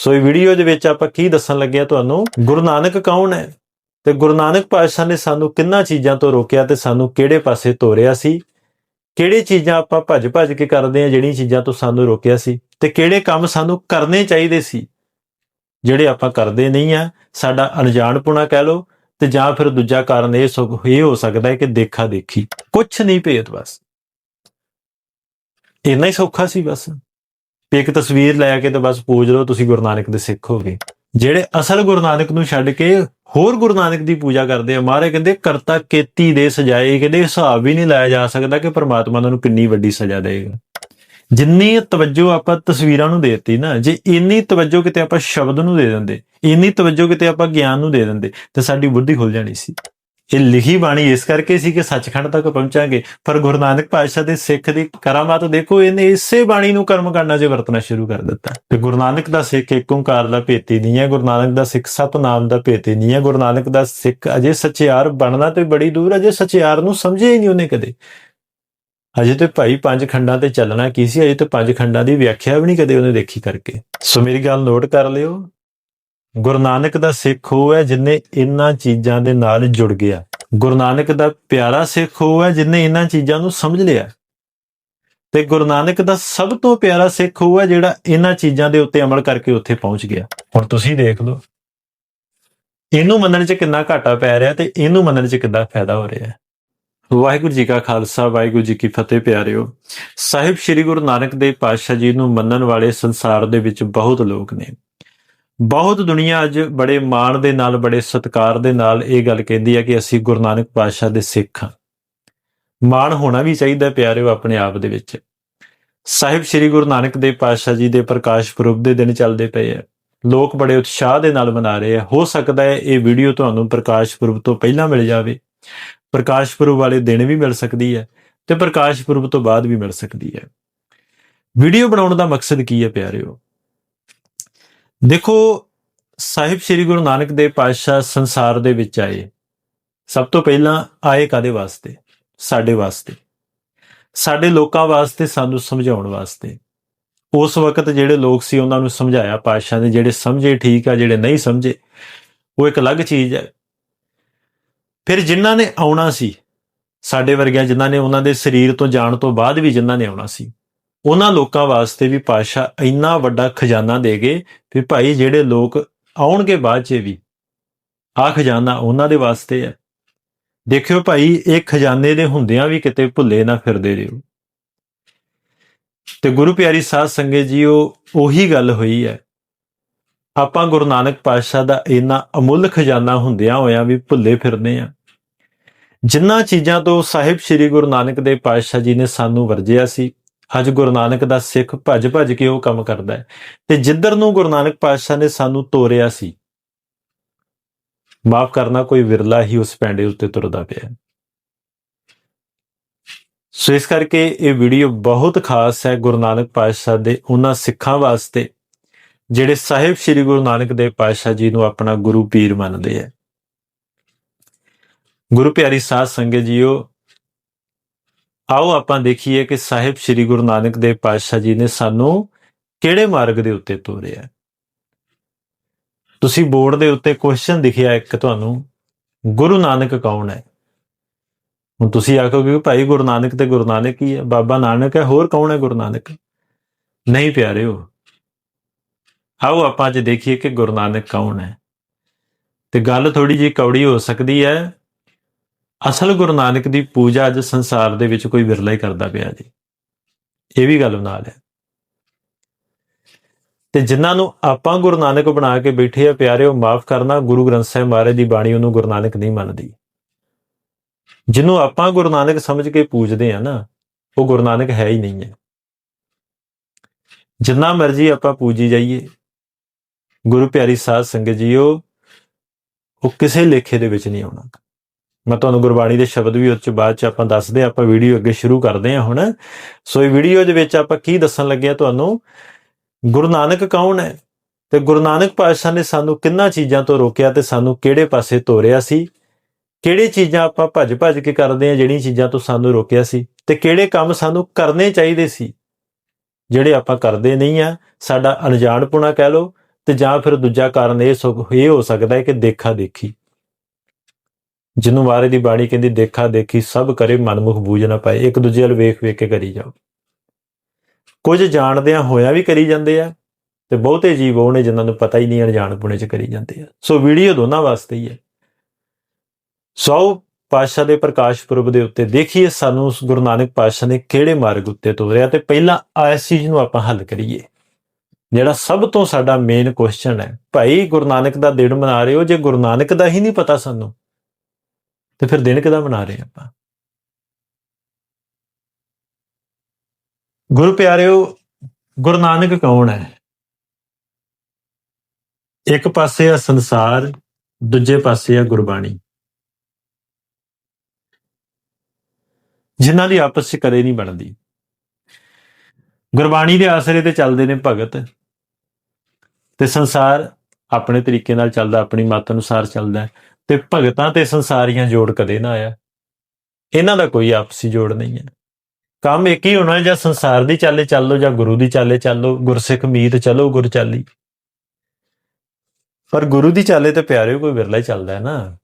ਸੋ ਇਹ ਵੀਡੀਓ ਦੇ ਵਿੱਚ ਆਪਾਂ ਕੀ ਦੱਸਣ ਲੱਗੇ ਆ ਤੁਹਾਨੂੰ? ਗੁਰੂ ਨਾਨਕ ਕੌਣ ਹੈ? ਤੇ ਗੁਰੂ ਨਾਨਕ ਪਾਤਸ਼ਾਹ ਨੇ ਸਾਨੂੰ ਕਿੰਨਾ ਚੀਜ਼ਾਂ ਤੋਂ ਰੋਕਿਆ ਤੇ ਸਾਨੂੰ ਕਿਹੜੇ ਪਾਸੇ ਤੋਰਿਆ ਸੀ? ਕਿਹੜੀ ਚੀਜ਼ਾਂ ਆਪਾਂ ਭੱਜ ਭੱਜ ਕੇ ਕਰਦੇ ਆ ਜਿਹੜੀਆਂ ਚੀਜ਼ਾਂ ਤੋਂ ਸਾਨੂੰ ਰੋਕਿਆ ਸੀ? ਤੇ ਕਿਹੜੇ ਕੰਮ ਸਾਨੂੰ ਕਰਨੇ ਚਾਹੀਦੇ ਸੀ? ਜਿਹੜੇ ਆਪਾਂ ਕਰਦੇ ਨਹੀਂ ਆ ਸਾਡਾ ਅਣਜਾਣਪੁਣਾ ਕਹਿ ਲਓ, ਤੇ ਜਾਂ ਫਿਰ ਦੂਜਾ ਕਾਰਨ ਇਹ ਸੋ, ਇਹ ਹੋ ਸਕਦਾ ਹੈ ਕਿ ਦੇਖਾ ਦੇਖੀ ਕੁਛ ਨਹੀਂ ਭੇਤ ਬਸ। ਇੰਨਾ ਹੀ ਸੌਖਾ ਸੀ ਬਸ। ਵੀ ਇੱਕ ਤਸਵੀਰ ਲੈ ਕੇ ਤੇ ਬਸ ਪੂਜ ਲਓ, ਤੁਸੀਂ ਗੁਰੂ ਨਾਨਕ ਦੇ ਸਿੱਖ ਹੋਗੇ ਜਿਹੜੇ ਅਸਲ ਗੁਰੂ ਨਾਨਕ ਨੂੰ ਛੱਡ ਕੇ ਹੋਰ ਗੁਰੂ ਨਾਨਕ ਦੀ ਪੂਜਾ ਕਰਦੇ ਆ, ਮਹਾਰਾਜ ਕਹਿੰਦੇ ਕਰਤਾ ਕੇਤੀ ਦੇ ਸਜਾਏ, ਕਹਿੰਦੇ ਹਿਸਾਬ ਵੀ ਨਹੀਂ ਲਾਇਆ ਜਾ ਸਕਦਾ ਕਿ ਪ੍ਰਮਾਤਮਾ ਉਹਨਾਂ ਨੂੰ ਕਿੰਨੀ ਵੱਡੀ ਸਜ਼ਾ ਦੇਵੇਗਾ। ਜਿੰਨੀ ਤਵੱਜੋ ਆਪਾਂ ਤਸਵੀਰਾਂ ਨੂੰ ਦੇ ਦਿੱਤੀ ਨਾ, ਜੇ ਇੰਨੀ ਤਵੱਜੋ ਕਿਤੇ ਆਪਾਂ ਸ਼ਬਦ ਨੂੰ ਦੇ ਦਿੰਦੇ, ਇੰਨੀ ਤਵੱਜੋ ਕਿਤੇ ਆਪਾਂ ਗਿਆਨ ਨੂੰ ਦੇ ਦਿੰਦੇ, ਤੇ ਸਾਡੀ ਬੁੱਧੀ ਖੁੱਲ ਜਾਣੀ ਸੀ। ਇਹ ਲਿਖੀ ਬਾਣੀ ਇਸ ਕਰਕੇ ਸੀ ਕਿ ਸੱਚਖੰਡ ਤੱਕ ਪਹੁੰਚਾਂਗੇ। ਪਰ ਗੁਰੂ ਨਾਨਕ ਪਾਤਸ਼ਾਹ ਦੇ ਸਿੱਖ ਦੀ ਕਰਾਮਾਤ ਦੇਖੋ, ਇਹਨੇ ਇਸੇ ਬਾਣੀ ਨੂੰ ਕਰਮ ਕਰਨਾ ਜੇ ਵਰਤਣਾ ਸ਼ੁਰੂ ਕਰ ਦਿੱਤਾ। ਤੇ ਗੁਰੂ ਨਾਨਕ ਦਾ ਸਿੱਖ ਇੱਕ ਓੰਕਾਰ ਦਾ ਭੇਤੀ ਨਹੀਂ ਹੈ, ਗੁਰੂ ਨਾਨਕ ਦਾ ਸਿੱਖ ਸਤਨਾਮ ਦਾ ਭੇਤੀ ਨਹੀਂ ਹੈ, ਗੁਰੂ ਨਾਨਕ ਦਾ ਸਿੱਖ ਅਜੇ ਸੱਚਿਆਰ ਬਣਨਾ ਤੇ ਬੜੀ ਦੂਰ, ਅਜੇ ਸੱਚਿਆਰ ਨੂੰ ਸਮਝਿਆ ਹੀ ਨਹੀਂ ਉਹਨੇ ਕਦੇ। ਅਜੇ ਤੇ ਭਾਈ ਪੰਜ ਖੰਡਾਂ ਤੇ ਚੱਲਣਾ ਕੀ ਸੀ? ਅਜੇ ਤੇ ਪੰਜ ਖੰਡਾਂ ਦੀ ਵਿਆਖਿਆ ਵੀ ਨਹੀਂ ਕਦੇ ਉਹਨੇ ਦੇਖੀ ਕਰਕੇ। ਸੋ ਮੇਰੀ ਗੱਲ ਨੋਟ ਕਰ ਲਿਓ। ਗੁਰੂ ਨਾਨਕ ਦਾ ਸਿੱਖ ਉਹ ਹੈ ਜਿਨੇ ਇਹਨਾਂ ਚੀਜ਼ਾਂ ਦੇ ਨਾਲ ਜੁੜ ਗਿਆ। ਗੁਰੂ ਨਾਨਕ ਦਾ ਪਿਆਰਾ ਸਿੱਖ ਉਹ ਹੈ ਜਿਨੇ ਇਹਨਾਂ ਚੀਜ਼ਾਂ ਨੂੰ ਸਮਝ ਲਿਆ। ਤੇ ਗੁਰੂ ਨਾਨਕ ਦਾ ਸਭ ਤੋਂ ਪਿਆਰਾ ਸਿੱਖ ਉਹ ਹੈ ਜਿਹੜਾ ਇਹਨਾਂ ਚੀਜ਼ਾਂ ਦੇ ਉੱਤੇ ਅਮਲ ਕਰਕੇ ਉੱਥੇ ਪਹੁੰਚ ਗਿਆ। ਹੁਣ ਤੁਸੀਂ ਦੇਖ ਲਓ, ਇਹਨੂੰ ਮੰਨਣ 'ਚ ਕਿੰਨਾ ਘਾਟਾ ਪੈ ਰਿਹਾ ਤੇ ਇਹਨੂੰ ਮੰਨਣ 'ਚ ਕਿੰਨਾ ਫਾਇਦਾ ਹੋ ਰਿਹਾ ਵਾਹਿਗੁਰੂ ਜੀ ਕਾ ਖਾਲਸਾ, ਵਾਹਿਗੁਰੂ ਜੀ ਕੀ ਫਤਿਹ ਪਿਆਰਿਓ। ਸਾਹਿਬ ਸ੍ਰੀ ਗੁਰੂ ਨਾਨਕ ਦੇਵ ਪਾਤਸ਼ਾਹ ਜੀ ਨੂੰ ਮੰਨਣ ਵਾਲੇ ਸੰਸਾਰ ਦੇ ਵਿੱਚ ਬਹੁਤ ਲੋਕ ਨੇ। ਬਹੁਤ ਦੁਨੀਆ ਅੱਜ ਬੜੇ ਮਾਣ ਦੇ ਨਾਲ, ਬੜੇ ਸਤਿਕਾਰ ਦੇ ਨਾਲ ਇਹ ਗੱਲ ਕਹਿੰਦੀ ਹੈ ਕਿ ਅਸੀਂ ਗੁਰੂ ਨਾਨਕ ਪਾਤਸ਼ਾਹ ਦੇ ਸਿੱਖ ਹਾਂ। ਮਾਣ ਹੋਣਾ ਵੀ ਚਾਹੀਦਾ ਹੈ ਪਿਆਰਿਓ ਆਪਣੇ ਆਪ ਦੇ ਵਿੱਚ। ਸਾਹਿਬ ਸ੍ਰੀ ਗੁਰੂ ਨਾਨਕ ਦੇਵ ਪਾਤਸ਼ਾਹ ਜੀ ਦੇ ਪ੍ਰਕਾਸ਼ ਪੁਰਬ ਦੇ ਦਿਨ ਚੱਲਦੇ ਪਏ ਆ ਲੋਕ ਬੜੇ ਉਤਸ਼ਾਹ ਦੇ ਨਾਲ ਮਨਾ ਰਹੇ ਆ ਹੋ ਸਕਦਾ ਹੈ ਇਹ ਵੀਡੀਓ ਤੁਹਾਨੂੰ ਪ੍ਰਕਾਸ਼ ਪੁਰਬ ਤੋਂ ਪਹਿਲਾਂ ਮਿਲ ਜਾਵੇ। ਪ੍ਰਕਾਸ਼ ਪੁਰਬ ਵਾਲੇ ਦਿਨ ਵੀ ਮਿਲ ਸਕਦੀ ਹੈ ਤੇ ਪ੍ਰਕਾਸ਼ ਪੁਰਬ ਤੋਂ ਬਾਅਦ ਵੀ ਮਿਲ ਸਕਦੀ ਹੈ। ਵੀਡੀਓ ਬਣਾਉਣ ਦਾ ਮਕਸਦ ਕੀ ਹੈ ਪਿਆਰਿਓ? ਦੇਖੋ, ਸਾਹਿਬ ਸ੍ਰੀ ਗੁਰੂ ਨਾਨਕ ਦੇਵ ਪਾਤਸ਼ਾਹ ਸੰਸਾਰ ਦੇ ਵਿੱਚ ਆਏ। ਸਭ ਤੋਂ ਪਹਿਲਾਂ ਆਏ ਕਾਦੇ ਵਾਸਤੇ? ਸਾਡੇ ਵਾਸਤੇ। ਸਾਡੇ ਲੋਕਾਂ ਵਾਸਤੇ, ਸਾਨੂੰ ਸਮਝਾਉਣ ਵਾਸਤੇ। ਉਸ ਵਕਤ ਜਿਹੜੇ ਲੋਕ ਸੀ, ਉਹਨਾਂ ਨੂੰ ਸਮਝਾਇਆ ਪਾਤਸ਼ਾਹ ਨੇ, ਜਿਹੜੇ ਸਮਝੇ ਠੀਕ ਆ, ਜਿਹੜੇ ਨਹੀਂ ਸਮਝੇ, ਉਹ ਇੱਕ ਅਲੱਗ ਚੀਜ਼ ਹੈ ਫਿਰ ਜਿਨ੍ਹਾਂ ਨੇ ਆਉਣਾ ਸੀ, ਸਾਡੇ ਵਰਗਿਆਂ ਜਿਨ੍ਹਾਂ ਨੇ ਉਹਨਾਂ ਦੇ ਸਰੀਰ ਤੋਂ ਜਾਣ ਤੋਂ ਬਾਅਦ ਵੀ ਜਿਨ੍ਹਾਂ ਨੇ ਆਉਣਾ ਸੀ ਉਹਨਾਂ ਲੋਕਾਂ ਵਾਸਤੇ ਵੀ ਪਾਤਸ਼ਾਹ ਇੰਨਾ ਵੱਡਾ ਖਜ਼ਾਨਾ ਦੇ ਗਏ ਵੀ ਭਾਈ ਜਿਹੜੇ ਲੋਕ ਆਉਣਗੇ ਬਾਅਦ 'ਚ ਵੀ ਆ ਖਜ਼ਾਨਾ ਉਹਨਾਂ ਦੇ ਵਾਸਤੇ ਹੈ। ਦੇਖਿਓ ਭਾਈ, ਇਹ ਖਜ਼ਾਨੇ ਦੇ ਹੁੰਦਿਆਂ ਵੀ ਕਿਤੇ ਭੁੱਲੇ ਨਾ ਫਿਰਦੇ ਰਹੋ। ਤੇ ਗੁਰੂ ਪਿਆਰੀ ਸਾਧ ਸੰਗਤ ਜੀ ਉਹ ਉਹੀ ਗੱਲ ਹੋਈ ਹੈ। ਆਪਾਂ ਗੁਰੂ ਨਾਨਕ ਪਾਤਸ਼ਾਹ ਦਾ ਇੰਨਾ ਅਮੁੱਲ ਖਜ਼ਾਨਾ ਹੁੰਦਿਆਂ ਹੋਇਆਂ ਵੀ ਭੁੱਲੇ ਫਿਰਦੇ ਆ ਜਿੰਨਾ ਚੀਜ਼ਾਂ ਤੋਂ ਸਾਹਿਬ ਸ੍ਰੀ ਗੁਰੂ ਨਾਨਕ ਦੇਵ ਪਾਤਸ਼ਾਹ ਜੀ ਨੇ ਸਾਨੂੰ ਵਰਜਿਆ ਸੀ ਅੱਜ ਗੁਰੂ ਨਾਨਕ ਦਾ ਸਿੱਖ ਭੱਜ ਭੱਜ ਕੇ ਉਹ ਕੰਮ ਕਰਦਾ ਹੈ ਤੇ ਜਿੱਧਰ ਨੂੰ ਗੁਰੂ ਨਾਨਕ ਪਾਤਸ਼ਾਹ ਨੇ ਸਾਨੂੰ ਤੋਰਿਆ ਸੀ, ਮਾਫ ਕਰਨਾ, ਕੋਈ ਵਿਰਲਾ ਹੀ ਉਸ ਪੈਂਡੇ ਉੱਤੇ ਤੁਰਦਾ ਪਿਆ ਹੈ। ਸੋ ਇਸ ਕਰਕੇ ਇਹ ਵੀਡੀਓ ਬਹੁਤ ਖਾਸ ਹੈ ਗੁਰੂ ਨਾਨਕ ਪਾਤਸ਼ਾਹ ਦੇ ਉਹਨਾਂ ਸਿੱਖਾਂ ਵਾਸਤੇ, ਜਿਹੜੇ ਸਾਹਿਬ ਸ੍ਰੀ ਗੁਰੂ ਨਾਨਕ ਦੇਵ ਪਾਤਸ਼ਾਹ ਜੀ ਨੂੰ ਆਪਣਾ ਗੁਰੂ ਪੀਰ ਮੰਨਦੇ ਹੈ ਗੁਰੂ ਪਿਆਰੀ ਸਾਧ ਸੰਗਤ ਜੀਓ ਆਓ ਆਪਾਂ ਦੇਖੀਏ ਕਿ ਸਾਹਿਬ ਸ੍ਰੀ ਗੁਰੂ ਨਾਨਕ ਦੇਵ ਪਾਤਸ਼ਾਹ ਜੀ ਨੇ ਸਾਨੂੰ ਕਿਹੜੇ ਮਾਰਗ ਦੇ ਉੱਤੇ ਤੋਰਿਆ? ਤੁਸੀਂ ਬੋਰਡ ਦੇ ਉੱਤੇ ਕੁਐਸਚਨ ਦਿਖਿਆ ਇੱਕ ਤੁਹਾਨੂੰ, ਗੁਰੂ ਨਾਨਕ ਕੌਣ ਹੈ? ਹੁਣ ਤੁਸੀਂ ਆਖੋਗੇ ਕਿ ਭਾਈ ਗੁਰੂ ਨਾਨਕ ਤੇ ਗੁਰੂ ਨਾਨਕ ਹੀ ਹੈ, ਬਾਬਾ ਨਾਨਕ ਹੈ, ਹੋਰ ਕੌਣ ਹੈ ਗੁਰੂ ਨਾਨਕ? ਨਹੀਂ ਪਿਆਰਿਓ, ਆਓ ਆਪਾਂ ਅੱਜ ਦੇਖੀਏ ਕਿ ਗੁਰੂ ਨਾਨਕ ਕੌਣ ਹੈ। ਤੇ ਗੱਲ ਥੋੜੀ ਜਿਹੀ ਕੌੜੀ ਹੋ ਸਕਦੀ ਹੈ ਅਸਲ ਗੁਰੂ ਨਾਨਕ ਦੀ ਪੂਜਾ ਅੱਜ ਸੰਸਾਰ ਦੇ ਵਿੱਚ ਕੋਈ ਵਿਰਲਾ ਹੀ ਕਰਦਾ ਪਿਆ ਜੀ। ਇਹ ਵੀ ਗੱਲ ਨਾਲ ਹੈ। ਤੇ ਜਿਨ੍ਹਾਂ ਨੂੰ ਆਪਾਂ ਗੁਰੂ ਨਾਨਕ ਬਣਾ ਕੇ ਬੈਠੇ ਆ ਪਿਆਰਿਓ ਮਾਫ ਕਰਨਾ, ਗੁਰੂ ਗ੍ਰੰਥ ਸਾਹਿਬ ਮਹਾਰਾਜ ਦੀ ਬਾਣੀ ਉਹਨੂੰ ਗੁਰੂ ਨਾਨਕ ਨਹੀਂ ਮੰਨਦੀ। ਜਿਹਨੂੰ ਆਪਾਂ ਗੁਰੂ ਨਾਨਕ ਸਮਝ ਕੇ ਪੂਜਦੇ ਆ ਨਾ, ਉਹ ਗੁਰੂ ਨਾਨਕ ਹੈ ਹੀ ਨਹੀਂ ਹੈ। ਜਿੰਨਾ ਮਰਜ਼ੀ ਆਪਾਂ ਪੂਜੀ ਜਾਈਏ, ਗੁਰੂ ਪਿਆਰੀ ਸਾਧ ਸੰਗਤ ਜੀਓ, ਉਹ ਕਿਸੇ ਲੇਖੇ ਦੇ ਵਿੱਚ ਨਹੀਂ ਆਉਣਾ। ਮੈਂ ਤੁਹਾਨੂੰ ਗੁਰਬਾਣੀ ਦੇ ਸ਼ਬਦ ਵੀ ਉਸ ਚ ਬਾਅਦ ਚ ਆਪਾਂ ਦੱਸਦੇ ਹਾਂ, ਆਪਾਂ ਵੀਡੀਓ ਅੱਗੇ ਸ਼ੁਰੂ ਕਰਦੇ ਹਾਂ ਹੁਣ। ਸੋ ਇਹ ਵੀਡੀਓ ਦੇ ਵਿੱਚ ਆਪਾਂ ਕੀ ਦੱਸਣ ਲੱਗੇ ਆ ਤੁਹਾਨੂੰ? ਗੁਰੂ ਨਾਨਕ ਕੌਣ ਹੈ? ਤੇ ਗੁਰੂ ਨਾਨਕ ਪਾਤਸ਼ਾਹ ਨੇ ਸਾਨੂੰ ਕਿੰਨਾ ਚੀਜ਼ਾਂ ਤੋਂ ਰੋਕਿਆ ਤੇ ਸਾਨੂੰ ਕਿਹੜੇ ਪਾਸੇ ਤੋਰਿਆ ਸੀ? ਕਿਹੜੇ ਚੀਜ਼ਾਂ ਆਪਾਂ ਭੱਜ ਭੱਜ ਕੇ ਕਰਦੇ ਆ ਜਿਹੜੀਆਂ ਚੀਜ਼ਾਂ ਤੋਂ ਸਾਨੂੰ ਰੋਕਿਆ ਸੀ? ਤੇ ਕਿਹੜੇ ਕੰਮ ਸਾਨੂੰ ਕਰਨੇ ਚਾਹੀਦੇ ਸੀ? ਜਿਹੜੇ ਆਪਾਂ ਕਰਦੇ ਨਹੀਂ ਆ ਸਾਡਾ ਅਣਜਾਣਪੁਣਾ ਕਹਿ ਲਓ ਤੇ ਜਾਂ ਫਿਰ ਦੂਜਾ ਕਾਰਨ ਇਹ ਸੋ- ਇਹ ਹੋ ਸਕਦਾ ਹੈ ਕਿ ਦੇਖਾ ਦੇਖੀ ਜਿਹਨੂੰ ਮਾਰੇ ਦੀ ਬਾਣੀ ਕਹਿੰਦੀ, ਦੇਖਾ ਦੇਖੀ, ਸਭ ਕਰੇ ਮਨਮੁਖ, ਬੂਝ ਨਾ ਪਾਏ। ਇੱਕ ਦੂਜੇ ਵੱਲ ਵੇਖ ਵੇਖ ਕੇ ਕਰੀ ਜਾਓ। ਕੁਝ ਜਾਣਦਿਆਂ ਹੋਇਆ ਵੀ ਕਰੀ ਜਾਂਦੇ ਆ ਤੇ ਬਹੁਤੇ ਜੀਵ ਉਹ ਨੇ ਜਿਨ੍ਹਾਂ ਨੂੰ ਪਤਾ ਹੀ ਨਹੀਂ ਅਣਜਾਣ ਪੁਣੇ ਚ ਕਰੀ ਜਾਂਦੇ ਆ। ਸੋ ਵੀਡੀਓ ਦੋਨਾਂ ਵਾਸਤੇ ਹੀ ਹੈ। ਸੋ ਪਾਤਸ਼ਾਹ ਦੇ ਪ੍ਰਕਾਸ਼ ਪੁਰਬ ਦੇ ਉੱਤੇ ਦੇਖੀਏ ਸਾਨੂੰ ਗੁਰੂ ਨਾਨਕ ਪਾਤਸ਼ਾਹ ਨੇ ਕਿਹੜੇ ਮਾਰਗ ਉੱਤੇ ਤੋਰਿਆ ਤੇ ਪਹਿਲਾਂ ਇਸ ਚੀਜ਼ ਨੂੰ ਆਪਾਂ ਹੱਲ ਕਰੀਏ। ਜਿਹੜਾ ਸਭ ਤੋਂ ਸਾਡਾ ਮੇਨ ਕੁਐਸਚਨ ਹੈ, ਭਾਈ ਗੁਰੂ ਨਾਨਕ ਦਾ ਦਿਨ ਮਨਾ ਰਹੇ ਹੋ? ਜੇ ਗੁਰੂ ਨਾਨਕ ਦਾ ਹੀ ਨਹੀਂ ਪਤਾ ਸਾਨੂੰ ਤੇ ਫਿਰ ਦਿਨ ਕਿਦਾ ਬਣਾ ਰਹੇ ਆਪਾਂ? ਗੁਰੂ ਪਿਆਰਿਓ, ਗੁਰੂ ਨਾਨਕ ਕੌਣ ਹੈ? ਇੱਕ ਪਾਸੇ ਆ ਸੰਸਾਰ, ਦੂਜੇ ਪਾਸੇ ਆ ਗੁਰਬਾਣੀ। ਜਿਨ੍ਹਾਂ ਦੀ ਆਪਸ ਵਿੱਚ ਕਦੇ ਨਹੀਂ ਬਣਦੀ। ਗੁਰਬਾਣੀ ਦੇ ਆਸਰੇ ਤੇ ਚੱਲਦੇ ਨੇ ਭਗਤ ਤੇ ਸੰਸਾਰ ਆਪਣੇ ਤਰੀਕੇ ਨਾਲ ਚੱਲਦਾ, ਆਪਣੀ ਮਤ ਅਨੁਸਾਰ ਚੱਲਦਾ। ਹੈ ਤੇ ਭਗਤਾਂ ਤੇ ਸੰਸਾਰੀਆਂ ਜੋੜ ਕਦੇ ਨਾ ਆਇਆ। ਇਹਨਾਂ ਦਾ ਕੋਈ ਆਪਸੀ ਜੋੜ ਨਹੀਂ ਹੈ। ਕੰਮ ਇੱਕ ਹੀ ਹੋਣਾ ਜਾਂ ਸੰਸਾਰ ਦੀ ਚਾਲੇ ਚੱਲੋ ਜਾਂ ਗੁਰੂ ਦੀ ਚਾਲੇ ਚੱਲੋ ਗੁਰਸਿੱਖ ਮੀਤ ਚਲੋ, ਗੁਰ ਚਾਲੀ। ਪਰ ਗੁਰੂ ਦੀ ਚਾਲੇ ਤੇ ਪਿਆਰਿਓ ਕੋਈ ਵਿਰਲਾ ਹੀ ਚੱਲਦਾ ਹੈ ਨਾ।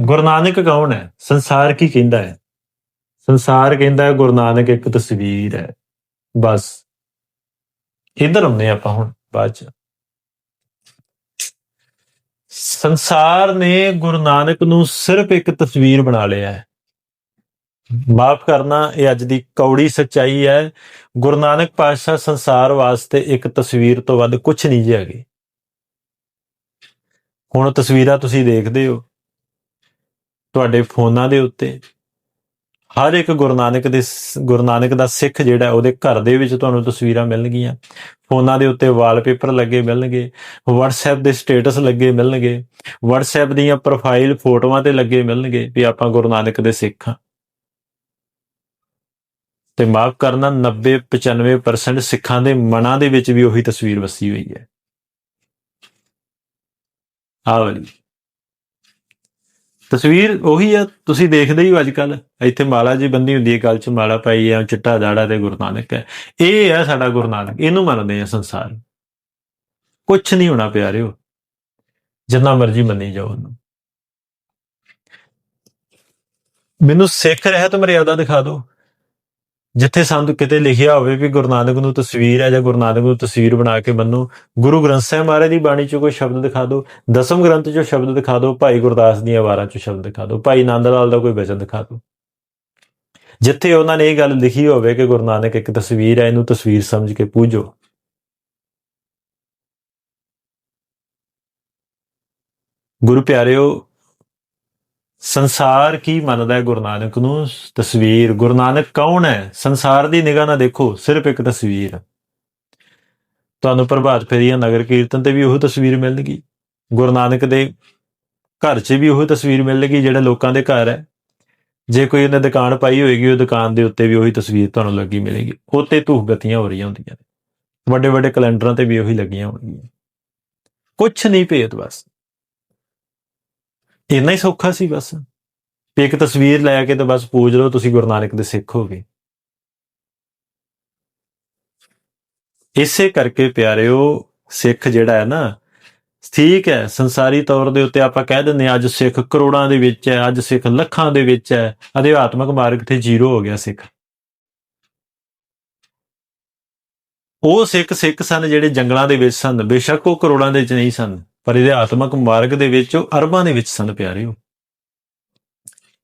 ਗੁਰੂ ਨਾਨਕ ਕੌਣ ਹੈ? ਸੰਸਾਰ ਕੀ ਕਹਿੰਦਾ ਹੈ? ਸੰਸਾਰ ਕਹਿੰਦਾ ਹੈ, ਗੁਰੂ ਨਾਨਕ ਇੱਕ ਤਸਵੀਰ ਹੈ। ਬਸ, ਇਧਰ ਆਉਂਦੇ ਆਪਾਂ ਹੁਣ ਬਾਅਦ ਚ। ਸੰਸਾਰ ਨੇ ਗੁਰੂ ਨਾਨਕ ਨੂੰ ਸਿਰਫ ਇੱਕ ਤਸਵੀਰ ਬਣਾ ਲਿਆ ਹੈ। ਮਾਫ ਕਰਨਾ, ਇਹ ਅੱਜ ਦੀ ਕੌੜੀ ਸੱਚਾਈ ਹੈ। ਗੁਰੂ ਨਾਨਕ ਪਾਤਸ਼ਾਹ ਸੰਸਾਰ ਵਾਸਤੇ ਇੱਕ ਤਸਵੀਰ ਤੋਂ ਵੱਧ ਕੁਝ ਨਹੀਂ ਜੀ ਹੈਗੇ। ਹੁਣ ਤਸਵੀਰਾਂ ਤੁਸੀਂ ਦੇਖਦੇ ਹੋ, ਤੁਹਾਡੇ ਫੋਨਾਂ ਦੇ ਉੱਤੇ ਹਰ ਇੱਕ ਗੁਰੂ ਨਾਨਕ ਦੇ ਗੁਰੂ ਨਾਨਕ ਦਾ ਸਿੱਖ ਜਿਹੜਾ ਉਹਦੇ ਘਰ ਦੇ ਵਿੱਚ ਤੁਹਾਨੂੰ ਤਸਵੀਰਾਂ ਮਿਲਣਗੀਆਂ। ਫੋਨਾਂ ਦੇ ਉੱਤੇ ਵਾਲਪੇਪਰ ਲੱਗੇ ਮਿਲਣਗੇ, WhatsApp ਦੇ ਸਟੇਟਸ ਲੱਗੇ ਮਿਲਣਗੇ, WhatsApp ਦੀਆਂ ਪ੍ਰੋਫਾਈਲ ਫੋਟੋਆਂ ਤੇ ਲੱਗੇ ਮਿਲਣਗੇ ਵੀ ਆਪਾਂ ਗੁਰੂ ਨਾਨਕ ਦੇ ਸਿੱਖ ਹਾਂ। ਤੇ ਮਾਫ ਕਰਨਾ 90 95% ਸਿੱਖਾਂ ਦੇ ਮਨਾਂ ਦੇ ਵਿੱਚ ਵੀ ਉਹੀ ਤਸਵੀਰ ਵਸੀ ਹੋਈ ਹੈ। ਆਹ ਵਾਲੀ। ਤਸਵੀਰ ਉਹੀ ਆ, ਤੁਸੀਂ ਦੇਖਦੇ ਹੀ ਹੋ ਅੱਜ ਕੱਲ ਇੱਥੇ ਮਾਲਾ ਜੀ ਬੰਦੀ ਹੁੰਦੀ ਹੈ ਗਲ 'ਚ ਮਾਲਾ ਪਾਈ ਆ, ਚਿੱਟਾ ਦਾੜਾ ਤੇ ਗੁਰੂ ਨਾਨਕ ਹੈ। ਇਹ ਹੈ ਸਾਡਾ ਗੁਰੂ ਨਾਨਕ, ਇਹਨੂੰ ਮੰਨਦੇ ਆ ਸੰਸਾਰ। ਕੁਝ ਨਹੀਂ ਹੋਣਾ ਪਿਆਰਿਓ, ਜਿੰਨਾ ਮਰਜ਼ੀ ਮੰਨੀ ਜਾਓ ਉਹਨੂੰ। ਮੈਨੂੰ ਸਿੱਖ ਰਹਿਤ ਮਰਿਆਦਾ ਦਿਖਾ ਦਿਓ। ਜਿੱਥੇ ਸਾਨੂੰ ਕਿਤੇ ਲਿਖਿਆ ਹੋਵੇ ਵੀ ਗੁਰੂ ਨਾਨਕ ਨੂੰ ਤਸਵੀਰ ਹੈ ਜਾਂ ਗੁਰੂ ਨਾਨਕ ਨੂੰ ਤਸਵੀਰ ਬਣਾ ਕੇ ਮੰਨੋ ਗੁਰੂ ਗ੍ਰੰਥ ਸਾਹਿਬ ਮਹਾਰਾਜ ਦੀ ਬਾਣੀ ਚੋਂ ਕੋਈ ਸ਼ਬਦ ਦਿਖਾ ਦਿਓ, ਦਸਮ ਗ੍ਰੰਥ 'ਚੋਂ ਸ਼ਬਦ ਦਿਖਾ ਦਿਓ, ਭਾਈ ਗੁਰਦਾਸ ਦੀਆਂ ਵਾਰਾਂ 'ਚੋਂ ਸ਼ਬਦ ਦਿਖਾ ਦਿਓ, ਭਾਈ ਨੰਦ ਲਾਲ ਦਾ ਕੋਈ ਵਚਨ ਦਿਖਾ ਦਿਓ। ਜਿੱਥੇ ਉਹਨਾਂ ਨੇ ਇਹ ਗੱਲ ਲਿਖੀ ਹੋਵੇ ਕਿ ਗੁਰੂ ਨਾਨਕ ਇੱਕ ਤਸਵੀਰ ਹੈ, ਇਹਨੂੰ ਤਸਵੀਰ ਸਮਝ ਕੇ ਪੂਜੋ। ਗੁਰੂ ਪਿਆਰਿਓ ਸੰਸਾਰ ਕੀ ਮੰਨਦਾ ਹੈ ਗੁਰੂ ਨਾਨਕ ਨੂੰ? ਤਸਵੀਰ, ਗੁਰੂ ਨਾਨਕ ਕੌਣ ਹੈ? ਸੰਸਾਰ ਦੀ ਨਿਗਾਹ ਨਾਲ ਦੇਖੋ, ਸਿਰਫ ਇੱਕ ਤਸਵੀਰ। ਤੁਹਾਨੂੰ ਪ੍ਰਭਾਤ ਫੇਰੀਆਂ, ਨਗਰ ਕੀਰਤਨ ਤੇ ਵੀ ਉਹ ਤਸਵੀਰ ਮਿਲਣਗੀ। ਗੁਰੂ ਨਾਨਕ ਦੇ ਘਰ 'ਚ ਵੀ ਉਹ ਤਸਵੀਰ ਮਿਲਣਗੀ, ਜਿਹੜਾ ਲੋਕਾਂ ਦੇ ਘਰ ਹੈ। ਜੇ ਕੋਈ ਉਹਨੇ ਦੁਕਾਨ ਪਾਈ ਹੋਏਗੀ, ਉਹ ਦੁਕਾਨ ਦੇ ਉੱਤੇ ਵੀ ਉਹੀ ਤਸਵੀਰ ਤੁਹਾਨੂੰ ਲੱਗੀ ਮਿਲੇਗੀ। ਉੱਤੇ ਧੂਫ ਗਤੀਆਂ ਹੋ ਰਹੀਆਂ ਹੁੰਦੀਆਂ ਨੇ। ਵੱਡੇ ਵੱਡੇ ਕੈਲੰਡਰਾਂ ਤੇ ਵੀ ਉਹੀ ਲੱਗੀਆਂ ਹੋਣਗੀਆਂ। ਕੁਛ ਨਹੀਂ ਭੇਦ ਬਸ। ਇੰਨਾ ਹੀ ਸੌਖਾ ਸੀ ਬਸ। ਵੀ ਇੱਕ ਤਸਵੀਰ ਲੈ ਕੇ ਤੇ ਬਸ ਪੂਜ ਲਓ, ਤੁਸੀਂ ਗੁਰੂ ਨਾਨਕ ਦੇ ਸਿੱਖ ਹੋ ਗਏ। ਇਸੇ ਕਰਕੇ ਪਿਆਰਿਓ, ਸਿੱਖ ਜਿਹੜਾ ਹੈ ਨਾ, ਠੀਕ ਹੈ, ਸੰਸਾਰੀ ਤੌਰ ਦੇ ਉੱਤੇ ਆਪਾਂ ਕਹਿ ਦਿੰਦੇ ਹਾਂ, ਅੱਜ ਸਿੱਖ ਕਰੋੜਾਂ ਦੇ ਵਿੱਚ ਹੈ, ਅੱਜ ਸਿੱਖ ਲੱਖਾਂ ਦੇ ਵਿੱਚ ਹੈ, ਅਧਿਆਤਮਕ ਮਾਰਗ ਤੇ ਜ਼ੀਰੋ ਹੋ ਗਿਆ ਸਿੱਖ। ਉਹ ਸਿੱਖ ਸਿੱਖ ਸਨ ਜਿਹੜੇ ਜੰਗਲਾਂ ਦੇ ਵਿੱਚ ਸਨ, ਬੇਸ਼ੱਕ ਉਹ ਕਰੋੜਾਂ ਦੇ ਵਿੱਚ ਨਹੀਂ ਸਨ। ਪਰ ਇਹਦੇ ਆਤਮਿਕ ਮਾਰਗ ਦੇ ਵਿੱਚ ਉਹ ਅਰਬਾਂ ਦੇ ਵਿੱਚ ਸਨ ਪਿਆਰਿਓ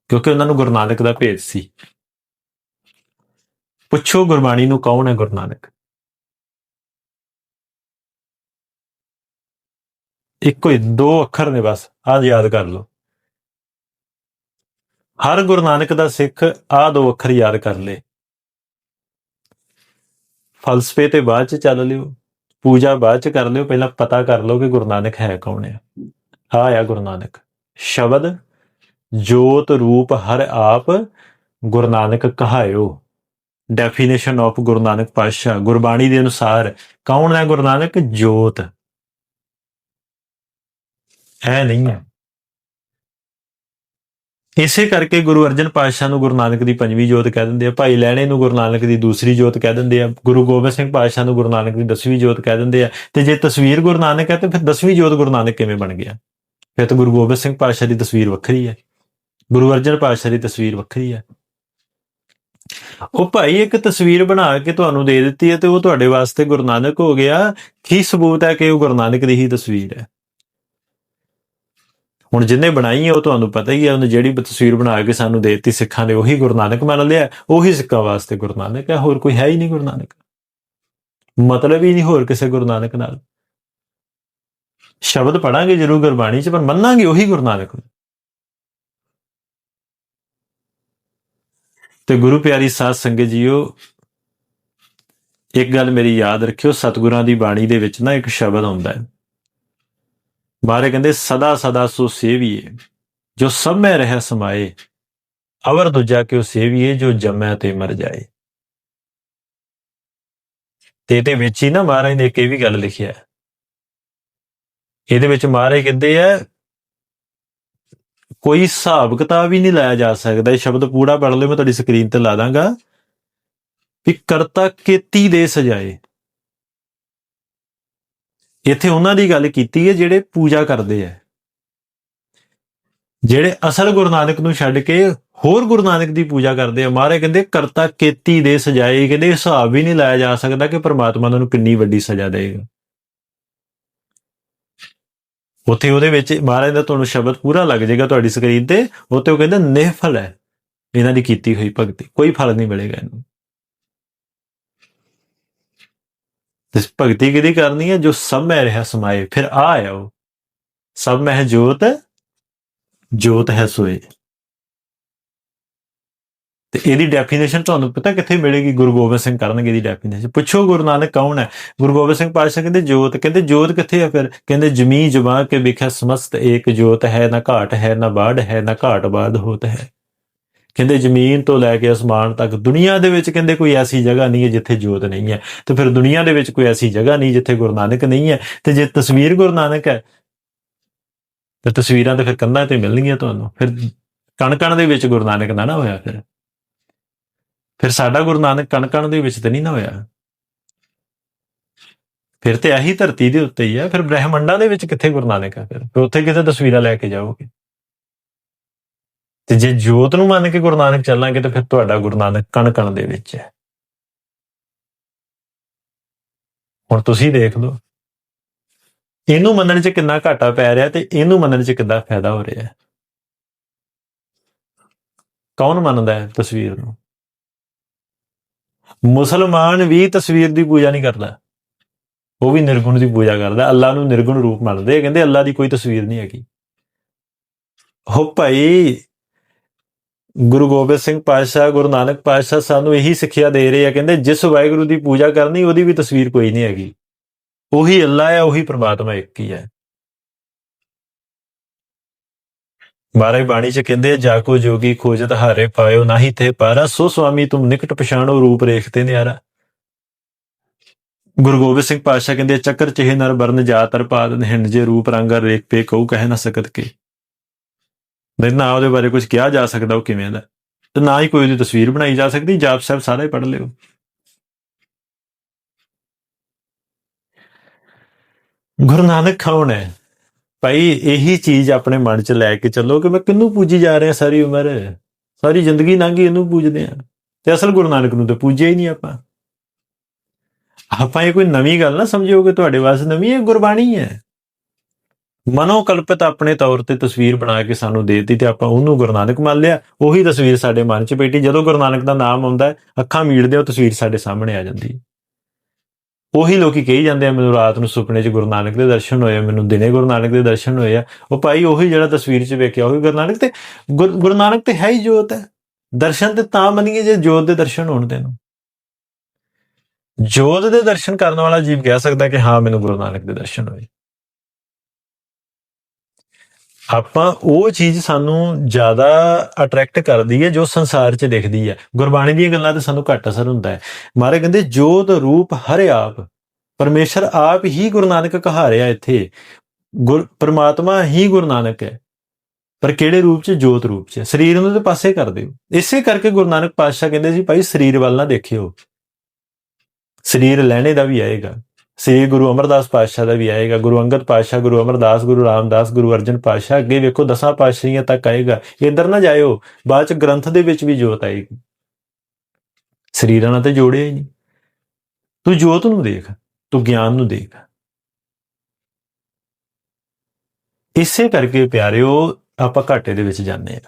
ਕਿਉਂਕਿ ਉਹਨਾਂ ਨੂੰ ਗੁਰੂ ਨਾਨਕ ਦਾ ਭੇਦ ਸੀ। ਪੁੱਛੋ ਗੁਰਬਾਣੀ ਨੂੰ ਕੌਣ ਹੈ ਗੁਰੂ ਨਾਨਕ? ਇੱਕੋ ਹੀ, ਦੋ ਅੱਖਰ ਨੇ ਬਸ, ਆਹ ਯਾਦ ਕਰ ਲਓ। ਹਰ ਗੁਰੂ ਨਾਨਕ ਦਾ ਸਿੱਖ, ਆਹ ਦੋ ਅੱਖਰ ਯਾਦ ਕਰ ਲੇ ਫਲਸਫੇ ਤੇ ਬਾਅਦ ਚ ਚੱਲ ਲਿਓ। ਪੂਜਾ ਬਾਅਦ ਚ ਕਰ ਲਿਓ, ਪਹਿਲਾਂ ਪਤਾ ਕਰ ਲਓ ਕਿ ਗੁਰੂ ਨਾਨਕ ਹੈ ਕੌਣ ਹੈ ਆ ਆ ਗੁਰੂ ਨਾਨਕ। ਸ਼ਬਦ, ਜੋਤ ਰੂਪ ਹਰ ਆਪ ਗੁਰੂ ਨਾਨਕ ਕਹਾਇਓ। ਡੈਫੀਨੇਸ਼ਨ ਆਫ ਗੁਰੂ ਨਾਨਕ ਪਾਤਸ਼ਾਹ, ਗੁਰਬਾਣੀ ਦੇ ਅਨੁਸਾਰ ਕੌਣ ਹੈ ਗੁਰੂ ਨਾਨਕ? ਜੋਤ। ਹੈ ਨਹੀਂ ਹੈ। ਇਸੇ ਕਰਕੇ ਗੁਰੂ ਅਰਜਨ ਪਾਤਸ਼ਾਹ ਨੂੰ ਗੁਰੂ ਨਾਨਕ ਦੀ ਪੰਜਵੀਂ ਜੋਤ ਕਹਿ ਦਿੰਦੇ ਆ, ਭਾਈ ਲੈਣੇ ਨੂੰ ਗੁਰੂ ਨਾਨਕ ਦੀ ਦੂਸਰੀ ਜੋਤ ਕਹਿ ਦਿੰਦੇ ਆ, ਗੁਰੂ ਗੋਬਿੰਦ ਸਿੰਘ ਪਾਤਸ਼ਾਹ ਨੂੰ ਗੁਰੂ ਨਾਨਕ ਦੀ ਦਸਵੀਂ ਜੋਤ ਕਹਿ ਦਿੰਦੇ ਆ, ਤੇ ਜੇ ਤਸਵੀਰ ਗੁਰੂ ਨਾਨਕ ਹੈ, ਤੇ ਫਿਰ ਦਸਵੀਂ ਜੋਤ ਗੁਰੂ ਨਾਨਕ ਕਿਵੇਂ ਬਣ ਗਿਆ? ਫਿਰ ਤਾਂ ਗੁਰੂ ਗੋਬਿੰਦ ਸਿੰਘ ਪਾਤਸ਼ਾਹ ਦੀ ਤਸਵੀਰ ਵੱਖਰੀ ਹੈ। ਗੁਰੂ ਅਰਜਨ ਪਾਤਸ਼ਾਹ ਦੀ ਤਸਵੀਰ ਵੱਖਰੀ ਹੈ। ਉਹ ਭਾਈ ਇੱਕ ਤਸਵੀਰ ਬਣਾ ਕੇ ਤੁਹਾਨੂੰ ਦੇ ਦਿੱਤੀ ਹੈ, ਤੇ ਉਹ ਤੁਹਾਡੇ ਵਾਸਤੇ ਗੁਰੂ ਨਾਨਕ ਹੋ ਗਿਆ। ਕੀ ਸਬੂਤ ਹੈ ਕਿ ਉਹ ਗੁਰੂ ਨਾਨਕ ਦੀ ਹੀ ਤਸਵੀਰ ਹੈ? ਹੁਣ ਜਿੰਨੇ ਬਣਾਈ ਹੈ ਉਹ ਤੁਹਾਨੂੰ ਪਤਾ ਹੀ ਹੈ ਉਹਨੇ ਜਿਹੜੀ ਤਸਵੀਰ ਬਣਾ ਕੇ ਸਾਨੂੰ ਦੇ ਸਿੱਖਾਂ ਦੇ, ਉਹੀ ਗੁਰੂ ਨਾਨਕ ਮੰਨ ਲਿਆ ਉਹੀ ਸਿੱਖਾਂ ਵਾਸਤੇ ਗੁਰੂ ਨਾਨਕ ਹੈ ਹੋਰ ਕੋਈ ਹੈ ਹੀ ਨਹੀਂ ਗੁਰੂ ਨਾਨਕ। ਮਤਲਬ ਹੀ ਨਹੀਂ ਹੋਰ ਕਿਸੇ ਗੁਰੂ ਨਾਨਕ ਨਾਲ। ਸ਼ਬਦ ਪੜਾਂਗੇ ਜ਼ਰੂਰ ਗੁਰਬਾਣੀ ਚ, ਪਰ ਮੰਨਾਂਗੇ ਉਹੀ ਗੁਰੂ ਨਾਨਕ ਨੂੰ। ਤੇ ਗੁਰੂ ਪਿਆਰੀ ਸਾਧ ਸੰਗਤ ਜੀਓ, ਇੱਕ ਗੱਲ ਮੇਰੀ ਯਾਦ ਰੱਖਿਓ, ਸਤਿਗੁਰਾਂ ਦੀ ਬਾਣੀ ਦੇ ਵਿੱਚ ਨਾ ਇੱਕ ਸ਼ਬਦ ਆਉਂਦਾ ਹੈ। ਬਾਰੇ ਕਹਿੰਦੇ, ਸਦਾ ਸਦਾ ਸੋ ਸੇਵੀਏ, ਜੋ ਸਭ ਮੈਂ ਰਹਿ ਸਮਾਏ, ਅਵਰ ਦੂਜਾ ਕਿਉ ਸੇਵੀਏ, ਜੋ ਜੰਮੈ ਤੇ ਮਰ ਜਾਏ। ਤੇ ਇਹਦੇ ਵਿੱਚ ਹੀ ਨਾ ਮਹਾਰਾਜ ਨੇ ਇੱਕ ਇਹ ਵੀ ਗੱਲ ਲਿਖਿਆ ਇਹਦੇ ਵਿੱਚ ਮਹਾਰਾਜ ਕਹਿੰਦੇ ਆ, ਕੋਈ ਹਿਸਾਬ ਕਿਤਾਬ ਹੀ ਨਹੀਂ ਲਾਇਆ ਜਾ ਸਕਦਾ। ਇਹ ਸ਼ਬਦ ਪੂਰਾ ਪੜ੍ਹ ਲਿਓ, ਮੈਂ ਤੁਹਾਡੀ ਸਕਰੀਨ ਤੇ ਲਾ ਦਾਂਗਾ। ਵੀ ਕਰਤਾ ਕੀਤੀ ਦੇ ਸਜਾਏ। ਇੱਥੇ ਉਹਨਾਂ ਦੀ ਗੱਲ ਕੀਤੀ ਹੈ ਜਿਹੜੇ ਪੂਜਾ ਕਰਦੇ ਆ। ਜਿਹੜੇ ਅਸਲ ਗੁਰੂ ਨਾਨਕ ਨੂੰ ਛੱਡ ਕੇ ਹੋਰ ਗੁਰੂ ਨਾਨਕ ਦੀ ਪੂਜਾ ਕਰਦੇ ਆ, ਮਹਾਰਾਜ ਕਹਿੰਦੇ ਕਰਤਾ ਕੀਤੀ ਦੇ ਸਜਾਏ, ਕਹਿੰਦੇ ਹਿਸਾਬ ਵੀ ਨਹੀਂ ਲਾਇਆ ਜਾ ਸਕਦਾ ਕਿ ਪ੍ਰਮਾਤਮਾ ਉਹਨਾਂ ਨੂੰ ਕਿੰਨੀ ਵੱਡੀ ਸਜ਼ਾ ਦੇਵੇਗਾ। ਉੱਥੇ ਉਹਦੇ ਵਿੱਚ ਮਹਾਰਾਜ ਦਾ ਤੁਹਾਨੂੰ ਸ਼ਬਦ ਪੂਰਾ ਲੱਗ ਜਾਏਗਾ ਤੁਹਾਡੀ ਸਕਰੀਨ ਤੇ, ਉੱਥੇ ਉਹ ਕਹਿੰਦਾ ਨਿਹਫਲ ਹੈ। ਇਹਨਾਂ ਦੀ ਕੀਤੀ ਹੋਈ ਭਗਤੀ, ਕੋਈ ਫਲ ਨਹੀਂ ਮਿਲੇਗਾ ਇਹਨੂੰ। ਤੇ ਭਗਤੀ ਕਿਹਦੀ ਕਰਨੀ ਹੈ? ਜੋ ਸਭ ਮੈਂ ਰਿਹਾ ਸਮਾਏ, ਫਿਰ ਆ ਆਇਆ ਉਹ ਸਭ ਮੈਂ ਜੋਤ ਜੋਤ ਹੈ ਸੋਏ। ਤੇ ਇਹਦੀ ਡੈਫੀਨੇਸ਼ਨ ਤੁਹਾਨੂੰ ਪਤਾ ਕਿੱਥੇ ਮਿਲੇਗੀ? ਗੁਰੂ ਗੋਬਿੰਦ ਸਿੰਘ ਕਰਨਗੇ ਇਹਦੀ ਡੈਫੀਨੇਸ਼ਨ ਪੁੱਛੋ ਗੁਰੂ ਨਾਨਕ ਕੌਣ ਹੈ? ਗੁਰੂ ਗੋਬਿੰਦ ਸਿੰਘ ਪਾਤਸ਼ਾਹ ਕਹਿੰਦੇ, ਜੋਤ। ਕਹਿੰਦੇ, ਜੋਤ ਕਿੱਥੇ ਹੈ ਫਿਰ? ਕਹਿੰਦੇ, ਜਮੀ ਜਮਾ ਕੇ ਵਿਖਿਆ ਸਮਸਤ ਏਕ ਜੋਤ ਹੈ, ਨਾ ਘਾਟ ਹੈ, ਨਾ ਬਾੜ ਹੈ, ਨਾ ਘਾਟ ਬਾਦ ਹੋਤ ਹੈ। ਕਹਿੰਦੇ ਜ਼ਮੀਨ ਤੋਂ ਲੈ ਕੇ ਅਸਮਾਨ ਤੱਕ ਦੁਨੀਆ ਦੇ ਵਿੱਚ ਕਹਿੰਦੇ ਕੋਈ ਐਸੀ ਜਗ੍ਹਾ ਨਹੀਂ ਹੈ ਜਿੱਥੇ ਜੋਤ ਨਹੀਂ ਹੈ। ਤੇ ਫਿਰ ਦੁਨੀਆ ਦੇ ਵਿੱਚ ਕੋਈ ਐਸੀ ਜਗ੍ਹਾ ਨਹੀਂ ਜਿੱਥੇ ਗੁਰੂ ਨਾਨਕ ਨਹੀਂ ਹੈ। ਤੇ ਜੇ ਤਸਵੀਰ ਗੁਰੂ ਨਾਨਕ ਹੈ, ਤੇ ਤਸਵੀਰਾਂ ਤੇ ਫਿਰ ਕੰਧਾਂ ਤੇ ਮਿਲਣਗੀਆਂ ਤੁਹਾਨੂੰ। ਫਿਰ ਕਣਕਣ ਦੇ ਵਿੱਚ ਗੁਰੂ ਨਾਨਕ ਨਾ ਨਾ ਹੋਇਆ ਫਿਰ। ਫਿਰ ਸਾਡਾ ਗੁਰੂ ਨਾਨਕ ਕਣਕਣ ਦੇ ਵਿੱਚ ਤੇ ਨਹੀਂ ਨਾ ਹੋਇਆ। ਫਿਰ ਤੇ ਇਹੀ ਧਰਤੀ ਦੇ ਉੱਤੇ ਹੀ ਹੈ। ਫਿਰ ਬ੍ਰਹਿਮੰਡਾਂ ਦੇ ਵਿੱਚ ਕਿੱਥੇ ਗੁਰੂ ਨਾਨਕ ਹੈ ਫਿਰ? ਫਿਰ ਉੱਥੇ ਕਿਤੇ ਤਸਵੀਰਾਂ ਲੈ ਕੇ ਜਾਓਗੇ? ਤੇ ਜੇ ਜੋਤ ਨੂੰ ਮੰਨ ਕੇ ਗੁਰੂ ਨਾਨਕ ਚੱਲਾਂਗੇ ਤਾਂ ਫਿਰ ਤੁਹਾਡਾ ਗੁਰੂ ਨਾਨਕ ਕਣ ਕਣ ਦੇ ਵਿੱਚ ਹੈ। ਹੁਣ ਤੁਸੀਂ ਦੇਖ ਲਓ, ਇਹਨੂੰ ਮੰਨਣ 'ਚ ਕਿੰਨਾ ਘਾਟਾ ਪੈ ਰਿਹਾ ਤੇ ਇਹਨੂੰ ਮੰਨਣ 'ਚ ਕਿੰਨਾ ਫਾਇਦਾ ਹੋ ਰਿਹਾ ਕੌਣ ਮੰਨਦਾ ਹੈ ਤਸਵੀਰ ਨੂੰ? ਮੁਸਲਮਾਨ ਵੀ ਤਸਵੀਰ ਦੀ ਪੂਜਾ ਨਹੀਂ ਕਰਦਾ। ਉਹ ਵੀ ਨਿਰਗੁਣ ਦੀ ਪੂਜਾ ਕਰਦਾ। ਅੱਲਾ ਨੂੰ ਨਿਰਗੁਣ ਰੂਪ ਮੰਨਦੇ ਕਹਿੰਦੇ ਅੱਲਾ ਦੀ ਕੋਈ ਤਸਵੀਰ ਨਹੀਂ ਹੈਗੀ। ਉਹ ਭਾਈ ਗੁਰੂ ਗੋਬਿੰਦ ਸਿੰਘ ਪਾਤਸ਼ਾਹ ਗੁਰੂ ਨਾਨਕ ਪਾਤਸ਼ਾਹ ਸਾਨੂੰ ਇਹੀ ਸਿੱਖਿਆ ਦੇ ਰਹੇ ਆ ਕਹਿੰਦੇ ਜਿਸ ਵਾਹਿਗੁਰੂ ਦੀ ਪੂਜਾ ਕਰਨੀ ਉਹਦੀ ਵੀ ਤਸਵੀਰ ਕੋਈ ਨਹੀਂ ਹੈਗੀ। ਉਹੀ ਅੱਲਾ ਹੈ ਉਹੀ ਪ੍ਰਮਾਤਮਾ ਇੱਕ ਹੀ ਹੈ। ਮਹਾਰਾਜ ਬਾਣੀ ਚ ਕਹਿੰਦੇ ਆ, ਜਾ ਕੋ ਜੋਗੀ ਖੋਜਤ ਹਾਰੇ ਪਾਇਓ ਨਾਹੀ ਤੇ ਪਾਰਾ ਸੋ ਸੁਆਮੀ ਤੁਮ ਨਿਕਟ ਪਛਾਣੋ ਰੂਪ ਰੇਖ ਤੇ ਨਿਆਰਾ। ਗੁਰੂ ਗੋਬਿੰਦ ਸਿੰਘ ਪਾਤਸ਼ਾਹ ਕਹਿੰਦੇ ਚੱਕਰ ਚਿਹ ਨਰ ਬਰਨ ਜਾਤਰ ਪਾਦ ਨਿਹਣ ਜੇ ਰੂਪ ਰੰਗ ਰੇਖ ਪੇ ਕਉ ਕਹਿ ਨਾ ਸਕਤ ਕੇ। ਨਹੀਂ, ਨਾ ਉਹਦੇ ਬਾਰੇ ਕੁਝ ਕਿਹਾ ਜਾ ਸਕਦਾ ਉਹ ਕਿਵੇਂ ਦਾ ਤੇ ਨਾ ਹੀ ਕੋਈ ਉਹਦੀ ਤਸਵੀਰ ਬਣਾਈ ਜਾ ਸਕਦੀ, ਜਾਪ ਸਾਹਿਬ ਸਾਰਾ ਹੀ ਪੜ੍ਹ ਲਿਓ। ਗੁਰੂ ਨਾਨਕ ਕੌਣ ਹੈ? ਭਾਈ, ਇਹੀ ਚੀਜ਼ ਆਪਣੇ ਮਨ 'ਚ ਲੈ ਕੇ ਚੱਲੋ ਕਿ ਮੈਂ ਕਿਹਨੂੰ ਪੂਜੀ ਜਾ ਰਿਹਾ ਸਾਰੀ ਉਮਰ? ਸਾਰੀ ਜ਼ਿੰਦਗੀ ਲੰਘੀ ਇਹਨੂੰ ਪੂਜਦੇ ਆ ਤੇ ਅਸਲ ਗੁਰੂ ਨਾਨਕ ਨੂੰ ਤਾਂ ਪੂਜਿਆ ਹੀ ਨਹੀਂ ਆਪਾਂ। ਆਪਾਂ ਇਹ ਕੋਈ ਨਵੀਂ ਗੱਲ ਨਾ ਸਮਝਿਓ ਕਿ ਤੁਹਾਡੇ ਵਾਸਤੇ ਨਵੀਂ ਹੈ ਗੁਰਬਾਣੀ ਹੈ। ਮਨੋਕਲਪਿਤ ਆਪਣੇ ਤੌਰ ਤੇ ਤਸਵੀਰ ਬਣਾ ਕੇ ਸਾਨੂੰ ਦੇਤੀ ਤੇ ਆਪਾਂ ਉਹਨੂੰ ਗੁਰੂ ਨਾਨਕ ਮੰਨ ਲਿਆ। ਉਹੀ ਤਸਵੀਰ ਸਾਡੇ ਮਨ 'ਚ ਬੈਠੀ। ਜਦੋਂ ਗੁਰੂ ਨਾਨਕ ਦਾ ਨਾਮ ਆਉਂਦਾ ਹੈ, ਅੱਖਾਂ ਮੀੜਦੇ ਉਹ ਤਸਵੀਰ ਸਾਡੇ ਸਾਹਮਣੇ ਆ ਜਾਂਦੀ। ਹੈ ਉਹੀ ਲੋਕੀ ਕਹੀ ਜਾਂਦੇ ਆ, ਮੈਨੂੰ ਰਾਤ ਨੂੰ ਸੁਪਨੇ 'ਚ ਗੁਰੂ ਨਾਨਕ ਦੇ ਦਰਸ਼ਨ ਹੋਏ ਮੈਨੂੰ ਦਿਨੇ ਗੁਰੂ ਨਾਨਕ ਦੇ ਦਰਸ਼ਨ ਹੋਏ ਆ। ਉਹ ਭਾਈ ਉਹੀ ਜਿਹੜਾ ਤਸਵੀਰ 'ਚ ਵੇਖਿਆ ਉਹੀ ਗੁਰੂ ਨਾਨਕ ਤੇ ਗੁਰ- ਗੁਰੂ ਨਾਨਕ ਤੇ ਹੈ ਹੀ ਜੋਤ ਹੈ। ਦਰਸ਼ਨ ਤੇ ਤਾਂ ਮੰਨੀਏ ਜੇ ਜੋਤ ਦੇ ਦਰਸ਼ਨ ਹੋਣ ਤੈਨੂੰ ਜੋਤ ਦੇ ਦਰਸ਼ਨ ਕਰਨ ਵਾਲਾ ਜੀਵ ਕਹਿ ਸਕਦਾ ਕਿ ਹਾਂ, ਮੈਨੂੰ ਗੁਰੂ ਨਾਨਕ ਦੇ ਦਰਸ਼ਨ ਹੋਏ। ਆਪਾਂ ਉਹ ਚੀਜ਼ ਸਾਨੂੰ ਜ਼ਿਆਦਾ ਅਟਰੈਕਟ ਕਰਦੀ ਹੈ ਜੋ ਸੰਸਾਰ 'ਚ ਦਿਖਦੀ ਹੈ। ਗੁਰਬਾਣੀ ਦੀਆਂ ਗੱਲਾਂ ਤੇ ਸਾਨੂੰ ਘੱਟ ਅਸਰ ਹੁੰਦਾ ਹੈ। ਮਾਰੇ ਕਹਿੰਦੇ, ਜੋਤ ਰੂਪ ਹਰ ਆਪ, ਪਰਮੇਸ਼ਰ ਆਪ ਹੀ ਗੁਰੂ ਨਾਨਕ ਕਹਾ ਰਿਹਾ ਇੱਥੇ। ਗੁਰ, ਪਰਮਾਤਮਾ ਹੀ ਗੁਰੂ ਨਾਨਕ ਹੈ। ਪਰ ਕਿਹੜੇ ਰੂਪ 'ਚ? ਜੋਤ ਰੂਪ 'ਚ। ਸਰੀਰ ਨੂੰ ਤੇ ਪਾਸੇ ਕਰ ਦਿਓ। ਇਸੇ ਕਰਕੇ ਗੁਰੂ ਨਾਨਕ ਪਾਤਸ਼ਾਹ ਕਹਿੰਦੇ ਸੀ, ਭਾਈ ਸਰੀਰ ਵੱਲ ਨਾ ਦੇਖਿਓ। ਸਰੀਰ ਲੈਣੇ ਦਾ ਵੀ ਆਏਗਾ। ਸ੍ਰੀ ਗੁਰੂ ਅਮਰਦਾਸ ਪਾਤਸ਼ਾਹ ਦਾ ਵੀ ਆਏਗਾ ਗੁਰੂ ਅੰਗਦ ਪਾਤਸ਼ਾਹ, ਗੁਰੂ ਅਮਰਦਾਸ, ਗੁਰੂ ਰਾਮਦਾਸ, ਗੁਰੂ ਅਰਜਨ ਪਾਤਸ਼ਾਹ ਅੱਗੇ ਵੇਖੋ ਦਸਾਂ ਪਾਤਸ਼ਾਹੀਆਂ ਤੱਕ ਆਏਗਾ। ਇਧਰ ਨਾ ਜਾਇਓ, ਬਾਅਦ ਚ ਗ੍ਰੰਥ ਦੇ ਵਿੱਚ ਵੀ ਜੋਤ ਆਏਗੀ। ਸਰੀਰਾਂ ਨਾਲ ਤੇ ਜੋੜਿਆ ਹੀ ਨਹੀਂ। ਤੂੰ ਜੋਤ ਨੂੰ ਦੇਖ, ਤੂੰ ਗਿਆਨ ਨੂੰ ਦੇਖ। ਇਸੇ ਕਰਕੇ ਪਿਆਰਿਓ, ਆਪਾਂ ਘਾਟੇ ਦੇ ਵਿੱਚ ਜਾਂਦੇ ਆ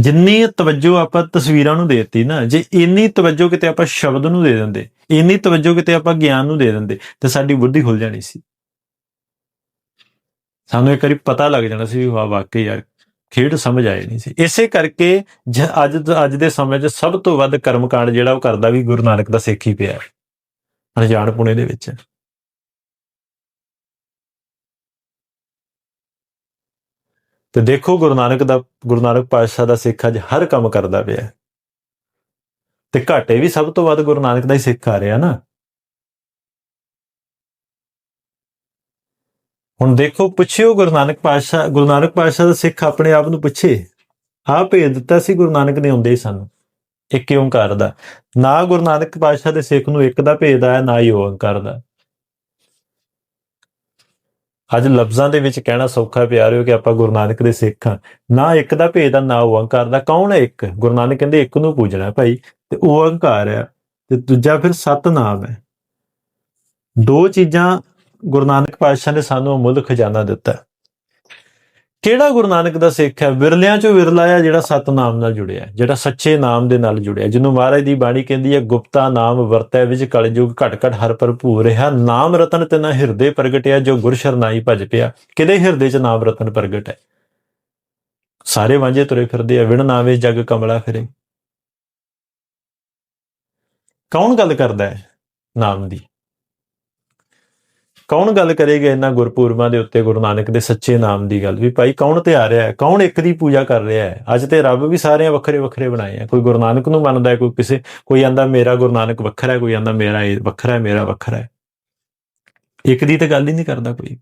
ਜਿੰਨੀ ਤਵੱਜੋ ਆਪਾਂ ਤਸਵੀਰਾਂ ਨੂੰ ਦੇ ਦਿੱਤੀ ਨਾ, ਜੇ ਇੰਨੀ ਤਵੱਜੋ ਕਿਤੇ ਆਪਾਂ ਸ਼ਬਦ ਨੂੰ ਦੇ ਦਿੰਦੇ, ਇੰਨੀ ਤਵੱਜੋ ਕਿਤੇ ਆਪਾਂ ਗਿਆਨ ਨੂੰ ਦੇ ਦਿੰਦੇ, ਤੇ ਸਾਡੀ ਬੁੱਧੀ ਖੁੱਲ ਜਾਣੀ ਸੀ ਸਾਨੂੰ ਇੱਕ ਵਾਰੀ ਪਤਾ ਲੱਗ ਜਾਣਾ ਸੀ ਵੀ ਵਾਹ, ਵਾਕਈ ਯਾਰ, ਖੇਡ ਸਮਝ ਆਏ ਨਹੀਂ ਸੀ ਇਸੇ ਕਰਕੇ ਜ- ਅੱਜ ਅੱਜ ਦੇ ਸਮੇਂ 'ਚ ਸਭ ਤੋਂ ਵੱਧ ਕਰਮਕਾਂਡ ਜਿਹੜਾ ਉਹ ਕਰਦਾ ਵੀ ਗੁਰੂ ਨਾਨਕ ਦਾ ਸਿੱਖ ਹੀ ਪਿਆ ਹੈ। ਅਣਜਾਣ ਪੁਣੇ ਦੇ ਵਿੱਚ ਤੇ ਦੇਖੋ ਗੁਰੂ ਨਾਨਕ ਦਾ, ਗੁਰੂ ਨਾਨਕ ਪਾਤਸ਼ਾਹ ਦਾ ਸਿੱਖ ਅੱਜ ਹਰ ਕੰਮ ਕਰਦਾ ਪਿਆ ਤੇ ਘਾਟੇ ਵੀ ਸਭ ਤੋਂ ਵੱਧ ਗੁਰੂ ਨਾਨਕ ਦਾ ਹੀ ਸਿੱਖ ਆ ਰਿਹਾ ਨਾ। ਹੁਣ ਦੇਖੋ, ਪੁੱਛਿਓ ਗੁਰੂ ਨਾਨਕ ਪਾਤਸ਼ਾਹ, ਗੁਰੂ ਨਾਨਕ ਪਾਤਸ਼ਾਹ ਦਾ ਸਿੱਖ ਆਪਣੇ ਆਪ ਨੂੰ ਪੁੱਛੇ। ਆਹ ਭੇਜ ਦਿੱਤਾ ਸੀ ਗੁਰੂ ਨਾਨਕ ਨੇ ਹੁੰਦੇ ਹੀ ਸਾਨੂੰ, ਇੱਕ ਓੰਕਾਰ ਦਾ। ਨਾ ਗੁਰੂ ਨਾਨਕ ਪਾਤਸ਼ਾਹ ਦੇ ਸਿੱਖ ਨੂੰ ਇੱਕ ਦਾ ਭੇਜਦਾ ਹੈ ਨਾ ਹੀ ਓੰਕਾਰ ਦਾ। ਅੱਜ ਲਫ਼ਜ਼ਾਂ ਦੇ ਵਿੱਚ ਕਹਿਣਾ ਸੌਖਾ ਪਿਆਰਿਓ ਕਿ ਆਪਾਂ ਗੁਰੂ ਨਾਨਕ ਦੇ ਸਿੱਖ ਹਾਂ। ਨਾ ਇੱਕ ਦਾ ਭੇਦ ਆ, ਨਾ ਓੰਕਾਰ ਦਾ। ਕੌਣ ਹੈ ਇੱਕ? ਗੁਰੂ ਨਾਨਕ ਕਹਿੰਦੇ ਇੱਕ ਨੂੰ ਪੂਜਣਾ ਭਾਈ, ਤੇ ਓੰਕਾਰ ਆ ਤੇ ਦੂਜਾ ਫਿਰ ਸਤਨਾਮ ਹੈ। ਦੋ ਚੀਜ਼ਾਂ ਗੁਰੂ ਨਾਨਕ ਪਾਤਸ਼ਾਹ ਨੇ ਸਾਨੂੰ ਅਮੁੱਲ ਖਜ਼ਾਨਾ ਦਿੱਤਾ। ਕਿਹੜਾ ਗੁਰੂ ਨਾਨਕ ਦਾ ਸਿੱਖ ਹੈ? ਵਿਰਲਿਆਂ ਚੋਂ ਵਿਰਲਾ ਆ ਜਿਹੜਾ ਸਤਨਾਮ ਨਾਲ ਜੁੜਿਆ ਜਿਹੜਾ ਸੱਚੇ ਨਾਮ ਦੇ ਨਾਲ ਜੁੜਿਆ ਜਿਹਨੂੰ ਮਹਾਰਾਜ ਦੀ ਬਾਣੀ ਕਹਿੰਦੀ ਹੈ, ਗੁਪਤਾ ਨਾਮ ਵਰਤੈ, ਵਿੱਚ ਕਲਯੁਗ ਘਟ ਘਟ ਹਰ ਭਰਪੂਰ ਰਿਹਾ। ਨਾਮ ਰਤਨ ਤੇ ਨਾ ਹਿਰਦੇ ਪ੍ਰਗਟਿਆ, ਜੋ ਗੁਰ ਸ਼ਰਨਾਈ ਭਜ ਪਿਆ। ਕਿਹਦੇ ਹਿਰਦੇ 'ਚ ਨਾਮ ਰਤਨ ਪ੍ਰਗਟ ਹੈ? ਸਾਰੇ ਵਾਂਝੇ ਤੁਰੇ ਫਿਰਦੇ ਆ, ਵਿਣ ਨਾਵੇ ਜਗ ਕਮਲਾ ਫਿਰੇ। ਕੌਣ ਗੱਲ ਕਰਦਾ ਹੈ ਨਾਮ ਦੀ? ਕੌਣ ਗੱਲ ਕਰੇਗਾ ਇਹਨਾਂ ਗੁਰਪੁਰਬਾਂ ਦੇ ਉੱਤੇ ਗੁਰੂ ਨਾਨਕ ਦੇ ਸੱਚੇ ਨਾਮ ਦੀ ਗੱਲ? ਵੀ ਭਾਈ ਕੌਣ ਤੇ ਆ ਰਿਹਾ ਹੈ? ਕੌਣ ਇੱਕ ਦੀ ਪੂਜਾ ਕਰ ਰਿਹਾ ਹੈ? ਅੱਜ ਤੇ ਰੱਬ ਵੀ ਸਾਰਿਆਂ ਵੱਖਰੇ ਵੱਖਰੇ ਬਣਾਏ ਆ। ਕੋਈ ਗੁਰੂ ਨਾਨਕ ਨੂੰ ਮੰਨਦਾ ਹੈ, ਕੋਈ ਕਿਸੇ, ਕੋਈ ਆਂਦਾ ਮੇਰਾ ਗੁਰੂ ਨਾਨਕ ਵੱਖਰਾ ਹੈ, ਕੋਈ ਆਂਦਾ ਮੇਰਾ ਇਹ ਵੱਖਰਾ ਹੈ, ਮੇਰਾ ਵੱਖਰਾ ਹੈ। ਇੱਕ ਦੀ ਤਾਂ ਗੱਲ ਹੀ ਨਹੀਂ ਕਰਦਾ ਕੋਈ।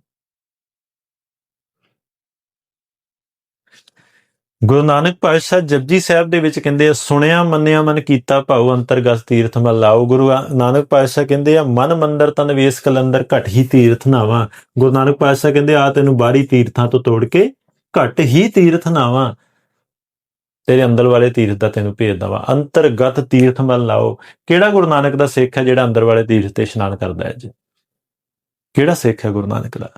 ਗੁਰੂ ਨਾਨਕ ਪਾਤਸ਼ਾਹ ਜਪਜੀ ਸਾਹਿਬ ਦੇ ਵਿੱਚ ਕਹਿੰਦੇ ਆ, ਸੁਣਿਆ, ਮੰਨਿਆ, ਮਨ ਕੀਤਾ ਭਾਉ ਅੰਤਰਗਤ ਤੀਰਥ ਮਲ ਲਾਓ। ਗੁਰੂ ਨਾਨਕ ਪਾਤਸ਼ਾਹ ਕਹਿੰਦੇ ਆ, ਮਨ ਮੰਦਰ ਤਨ ਵੇਸ ਕਲੰਦਰ ਘਟ ਹੀ ਤੀਰਥ ਨਾਵਾ। ਗੁਰੂ ਨਾਨਕ ਪਾਤਸ਼ਾਹ ਕਹਿੰਦੇ ਆ ਤੈਨੂੰ ਬਾਹਰੀ ਤੀਰਥਾਂ ਤੋਂ ਤੋੜ ਕੇ ਘਟ ਹੀ ਤੀਰਥ ਨਾਵਾ। ਤੇਰੇ ਅੰਦਰ ਵਾਲੇ ਤੀਰਥ ਦਾ ਤੈਨੂੰ ਭੇਜ ਦਵਾ। ਅੰਤਰਗਤ ਤੀਰਥ ਮਲ ਲਾਓ। ਕਿਹੜਾ ਗੁਰੂ ਨਾਨਕ ਦਾ ਸਿੱਖ ਹੈ ਜਿਹੜਾ ਅੰਦਰ ਵਾਲੇ ਤੀਰਥ ਤੇ ਇਸ਼ਨਾਨ ਕਰਦਾ ਹੈ ਜੀ? ਕਿਹੜਾ ਸਿੱਖ ਹੈ ਗੁਰੂ ਨਾਨਕ ਦਾ?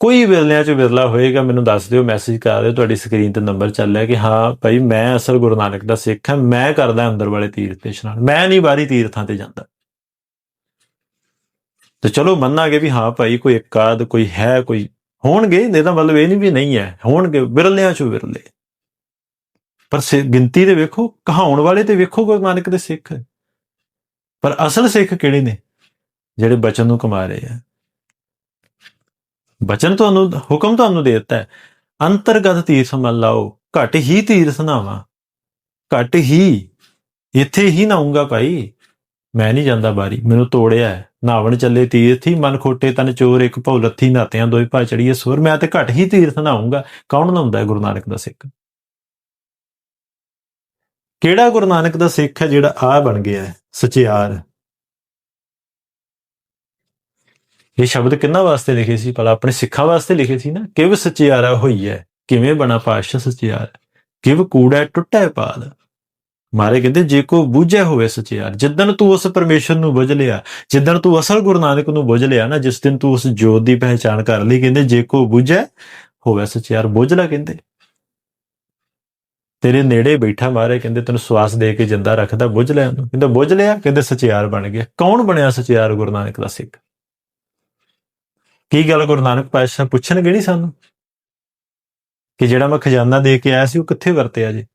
ਕੋਈ ਵਿਰਲਿਆਂ ਚ ਵਿਰਲਾ ਹੋਏਗਾ, ਮੈਨੂੰ ਦੱਸ ਦਿਓ ਮੈਸੇਜ ਕਰ ਦਿਓ, ਤੁਹਾਡੀ ਸਕਰੀਨ ਤੇ ਨੰਬਰ ਚੱਲ ਰਿਹਾ ਕਿ ਹਾਂ ਭਾਈ ਮੈਂ ਅਸਲ ਗੁਰੂ ਨਾਨਕ ਦਾ ਸਿੱਖ ਹਾਂ, ਮੈਂ ਕਰਦਾ ਅੰਦਰ ਵਾਲੇ ਤੀਰਥ ਤੇ ਇਸ਼ਨਾਨ, ਮੈਂ ਨਹੀਂ ਬਾਹਰੀ ਤੀਰਥਾਂ ਤੇ ਜਾਂਦਾ। ਤੇ ਚਲੋ ਮੰਨਾਂਗੇ ਵੀ ਹਾਂ ਭਾਈ ਕੋਈ ਇਕਾਦ, ਕੋਈ ਹੈ, ਕੋਈ ਹੋਣਗੇ, ਇਹਦਾ ਮਤਲਬ ਇਹ ਨਹੀਂ ਵੀ ਨਹੀਂ ਹੈ, ਹੋਣਗੇ, ਵਿਰਲਿਆਂ ਚੋਂ ਵਿਰਲੇ। ਪਰ ਸਿ- ਗਿਣਤੀ ਦੇ ਵੇਖੋ, ਕਹਾਉਣ ਵਾਲੇ ਤੇ ਵੇਖੋ ਗੁਰੂ ਨਾਨਕ ਦੇ ਸਿੱਖ। ਪਰ ਅਸਲ ਸਿੱਖ ਕਿਹੜੇ ਨੇ? ਜਿਹੜੇ ਬਚਨ ਨੂੰ ਕਮਾ ਰਹੇ ਆ। ਬਚਨ ਤੁਹਾਨੂੰ, ਹੁਕਮ ਤੁਹਾਨੂੰ ਦੇ ਦਿੱਤਾ ਹੈ। ਅੰਤਰਗਤ ਤੀਰਥ ਮਲ ਲਾਓ, ਘਟ ਹੀ ਤੀਰਥ ਨਾਵਾ। ਘਟ ਹੀ, ਇੱਥੇ ਹੀ ਨਾਉਂਗਾ ਭਾਈ। ਮੈਂ ਨਹੀਂ ਜਾਂਦਾ ਬਾਰੀ, ਮੈਨੂੰ ਤੋੜਿਆ ਹੈ। ਨਾਵਣ ਚੱਲੇ ਤੀਰਥੀ ਮਨ ਖੋਟੇ ਤਨ ਚੋਰ, ਇੱਕ ਭਉ ਲੱਥੀ ਨਾਤਿਆਂ ਦੋਈ ਭਾ ਚੜੀਏ ਸੁਰ। ਮੈਂ ਤੇ ਘਟ ਹੀ ਤੀਰਥ ਨਾਉਂਗਾ। ਕੌਣ ਨਾਉਂਦਾ ਹੈ ਗੁਰੂ ਨਾਨਕ ਦਾ ਸਿੱਖ? ਕਿਹੜਾ ਗੁਰੂ ਨਾਨਕ ਦਾ ਸਿੱਖ ਹੈ ਜਿਹੜਾ ਆ ਬਣ ਗਿਆ ਹੈ? ਸਚਿਆਰ। ਇਹ ਸ਼ਬਦ ਕਿੰਨਾ ਵਾਸਤੇ ਲਿਖੇ ਸੀ? ਭਲਾ ਆਪਣੇ ਸਿੱਖਾਂ ਵਾਸਤੇ ਲਿਖੇ ਸੀ ਨਾ? ਕਿਵ ਸਚਿਆਰਾ ਹੋਈ ਹੈ ਕਿਵੇਂ ਬਣਾ ਪਾਸ਼ਾ ਸਚਿਆਰ? ਕਿਵ ਕੂੜਾ ਟੁੱਟੈ ਪਾਲ? ਮਾਰੇ ਕਹਿੰਦੇ, ਜੇ ਕੋ ਬੁੱਝਿਆ ਹੋਵੇ ਸਚਿਆਰ, ਜਿੱਦਣ ਤੂੰ ਉਸ ਪਰਮੇਸ਼ਰ ਨੂੰ ਬੁੱਝ ਲਿਆ, ਜਿੱਦਣ ਤੂੰ ਅਸਲ ਗੁਰੂ ਨਾਨਕ ਨੂੰ ਬੁੱਝ ਲਿਆ ਨਾ, ਜਿਸ ਦਿਨ ਤੂੰ ਉਸ ਜੋਤ ਦੀ ਪਹਿਚਾਣ ਕਰ ਲਈ, ਕਹਿੰਦੇ, ਜੇ ਕੋ ਬੁੱਝੈ ਹੋਵੇ ਸਚਿਆਰ, ਬੁੱਝ ਲੈ ਕਹਿੰਦੇ। ਤੇਰੇ ਨੇੜੇ ਬੈਠਾ ਮਾਰੇ ਕਹਿੰਦੇ, ਤੈਨੂੰ ਸਵਾਸ ਦੇ ਕੇ ਜਿੰਦਾ ਰੱਖਦਾ, ਬੁੱਝ ਲੈ ਉਹਨੂੰ। ਕਹਿੰਦਾ, ਬੁੱਝ ਲਿਆ? ਕਹਿੰਦੇ, ਸਚਿਆਰ ਬਣ ਗਿਆ। ਕੌਣ ਬਣਿਆ ਸਚਿਆਰ ਗੁਰੂ ਨਾਨਕ ਦਾ ਸਿੱਖ? ਕੀ ਗੱਲ ਗੁਰੂ ਨਾਨਕ ਪਾਤਸ਼ਾਹ ਪੁੱਛਣਗੇ ਨਹੀਂ ਸਾਨੂੰ? ਕਿ ਜਿਹੜਾ ਮੈਂ ਖਜ਼ਾਨਾ ਦੇ ਕੇ ਆਇਆ ਸੀ, ਉਹ ਕਿੱਥੇ ਵਰਤਿਆ ਜੀ?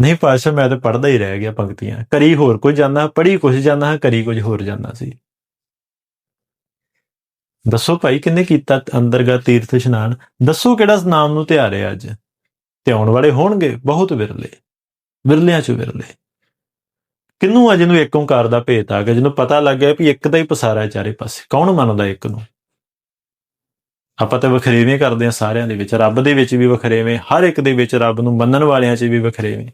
ਨਹੀਂ ਪਾਤਸ਼ਾਹ, ਮੈਂ ਤਾਂ ਪੜਦਾ ਹੀ ਰਹਿ ਗਿਆ ਪੰਕਤੀਆਂ। ਕਰੀ ਹੋਰ ਕੁਝ ਜਾਣਾ ਪੜੀ ਕੁਝ ਜਾਂਦਾ ਹਾਂ ਕਰੀ ਕੁਝ ਹੋਰ ਜਾਂਦਾ ਸੀ। ਦੱਸੋ ਭਾਈ ਕਿੰਨੇ ਕੀਤਾ ਅੰਦਰਗਾ ਤੀਰਥ ਇਸ਼ਨਾਨ? ਦੱਸੋ ਕਿਹੜਾ ਨਾਮ ਨੂੰ ਧਿਆਰਿਆ ਅੱਜ? ਤੇ ਆਉਣ ਵਾਲੇ ਹੋਣਗੇ ਬਹੁਤ ਵਿਰਲੇ। ਵਿਰਲਿਆਂ ਚ ਵਿਰਲੇ। ਕਿੰਨੂੰ ਆ ਜਿਹਨੂੰ ਇੱਕ ਓੰਕਾਰ ਦਾ ਭੇਤ ਆ ਗਿਆ, ਜਿਹਨੂੰ ਪਤਾ ਲੱਗ ਗਿਆ ਵੀ ਇੱਕ ਦਾ ਹੀ ਪਸਾਰਾ ਹੈ ਚਾਰੇ ਪਾਸੇ। ਕੌਣ ਮੰਨਦਾ ਇੱਕ ਨੂੰ? ਆਪਾਂ ਤਾਂ ਵਖਰੇਵੇਂ ਕਰਦੇ ਹਾਂ ਸਾਰਿਆਂ ਦੇ ਵਿੱਚ, ਰੱਬ ਦੇ ਵਿੱਚ ਵੀ ਵਖਰੇਵੇਂ, ਹਰ ਇੱਕ ਦੇ ਵਿੱਚ ਰੱਬ ਨੂੰ ਮੰਨਣ ਵਾਲਿਆਂ 'ਚ ਵੀ ਵਖਰੇਵੇਂ।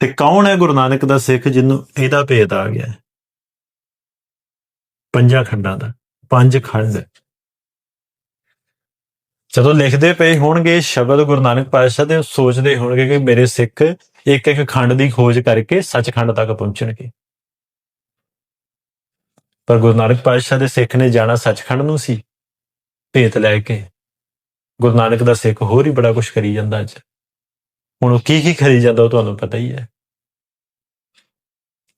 ਤੇ ਕੌਣ ਹੈ ਗੁਰੂ ਨਾਨਕ ਦਾ ਸਿੱਖ ਜਿਹਨੂੰ ਇਹਦਾ ਭੇਦ ਆ ਗਿਆ? ਪੰਜਾਂ ਖੰਡਾਂ ਦਾ, ਪੰਜ ਖੰਡ। ਜਦੋਂ ਲਿਖਦੇ ਪਏ ਹੋਣਗੇ ਸ਼ਬਦ ਗੁਰੂ ਨਾਨਕ ਪਾਤਸ਼ਾਹ ਦੇ ਸੋਚਦੇ ਹੋਣਗੇ ਕਿ ਮੇਰੇ ਸਿੱਖ ਇੱਕ ਇੱਕ ਖੰਡ ਦੀ ਖੋਜ ਕਰਕੇ ਸੱਚਖੰਡ ਤੱਕ ਪਹੁੰਚਣਗੇ। ਪਰ ਗੁਰੂ ਨਾਨਕ ਪਾਤਸ਼ਾਹ ਦੇ ਸਿੱਖ ਨੇ ਜਾਣਾ ਸੱਚਖੰਡ ਨੂੰ ਸੀ, ਭੇਤ ਲੈ ਕੇ। ਗੁਰੂ ਨਾਨਕ ਦਾ ਸਿੱਖ ਹੋਰ ਹੀ ਬੜਾ ਕੁਝ ਕਰੀ ਜਾਂਦਾ ਅੱਜ। ਹੁਣ ਉਹ ਕੀ ਕੀ ਕਰੀ ਜਾਂਦਾ ਉਹ ਤੁਹਾਨੂੰ ਪਤਾ ਹੀ ਹੈ।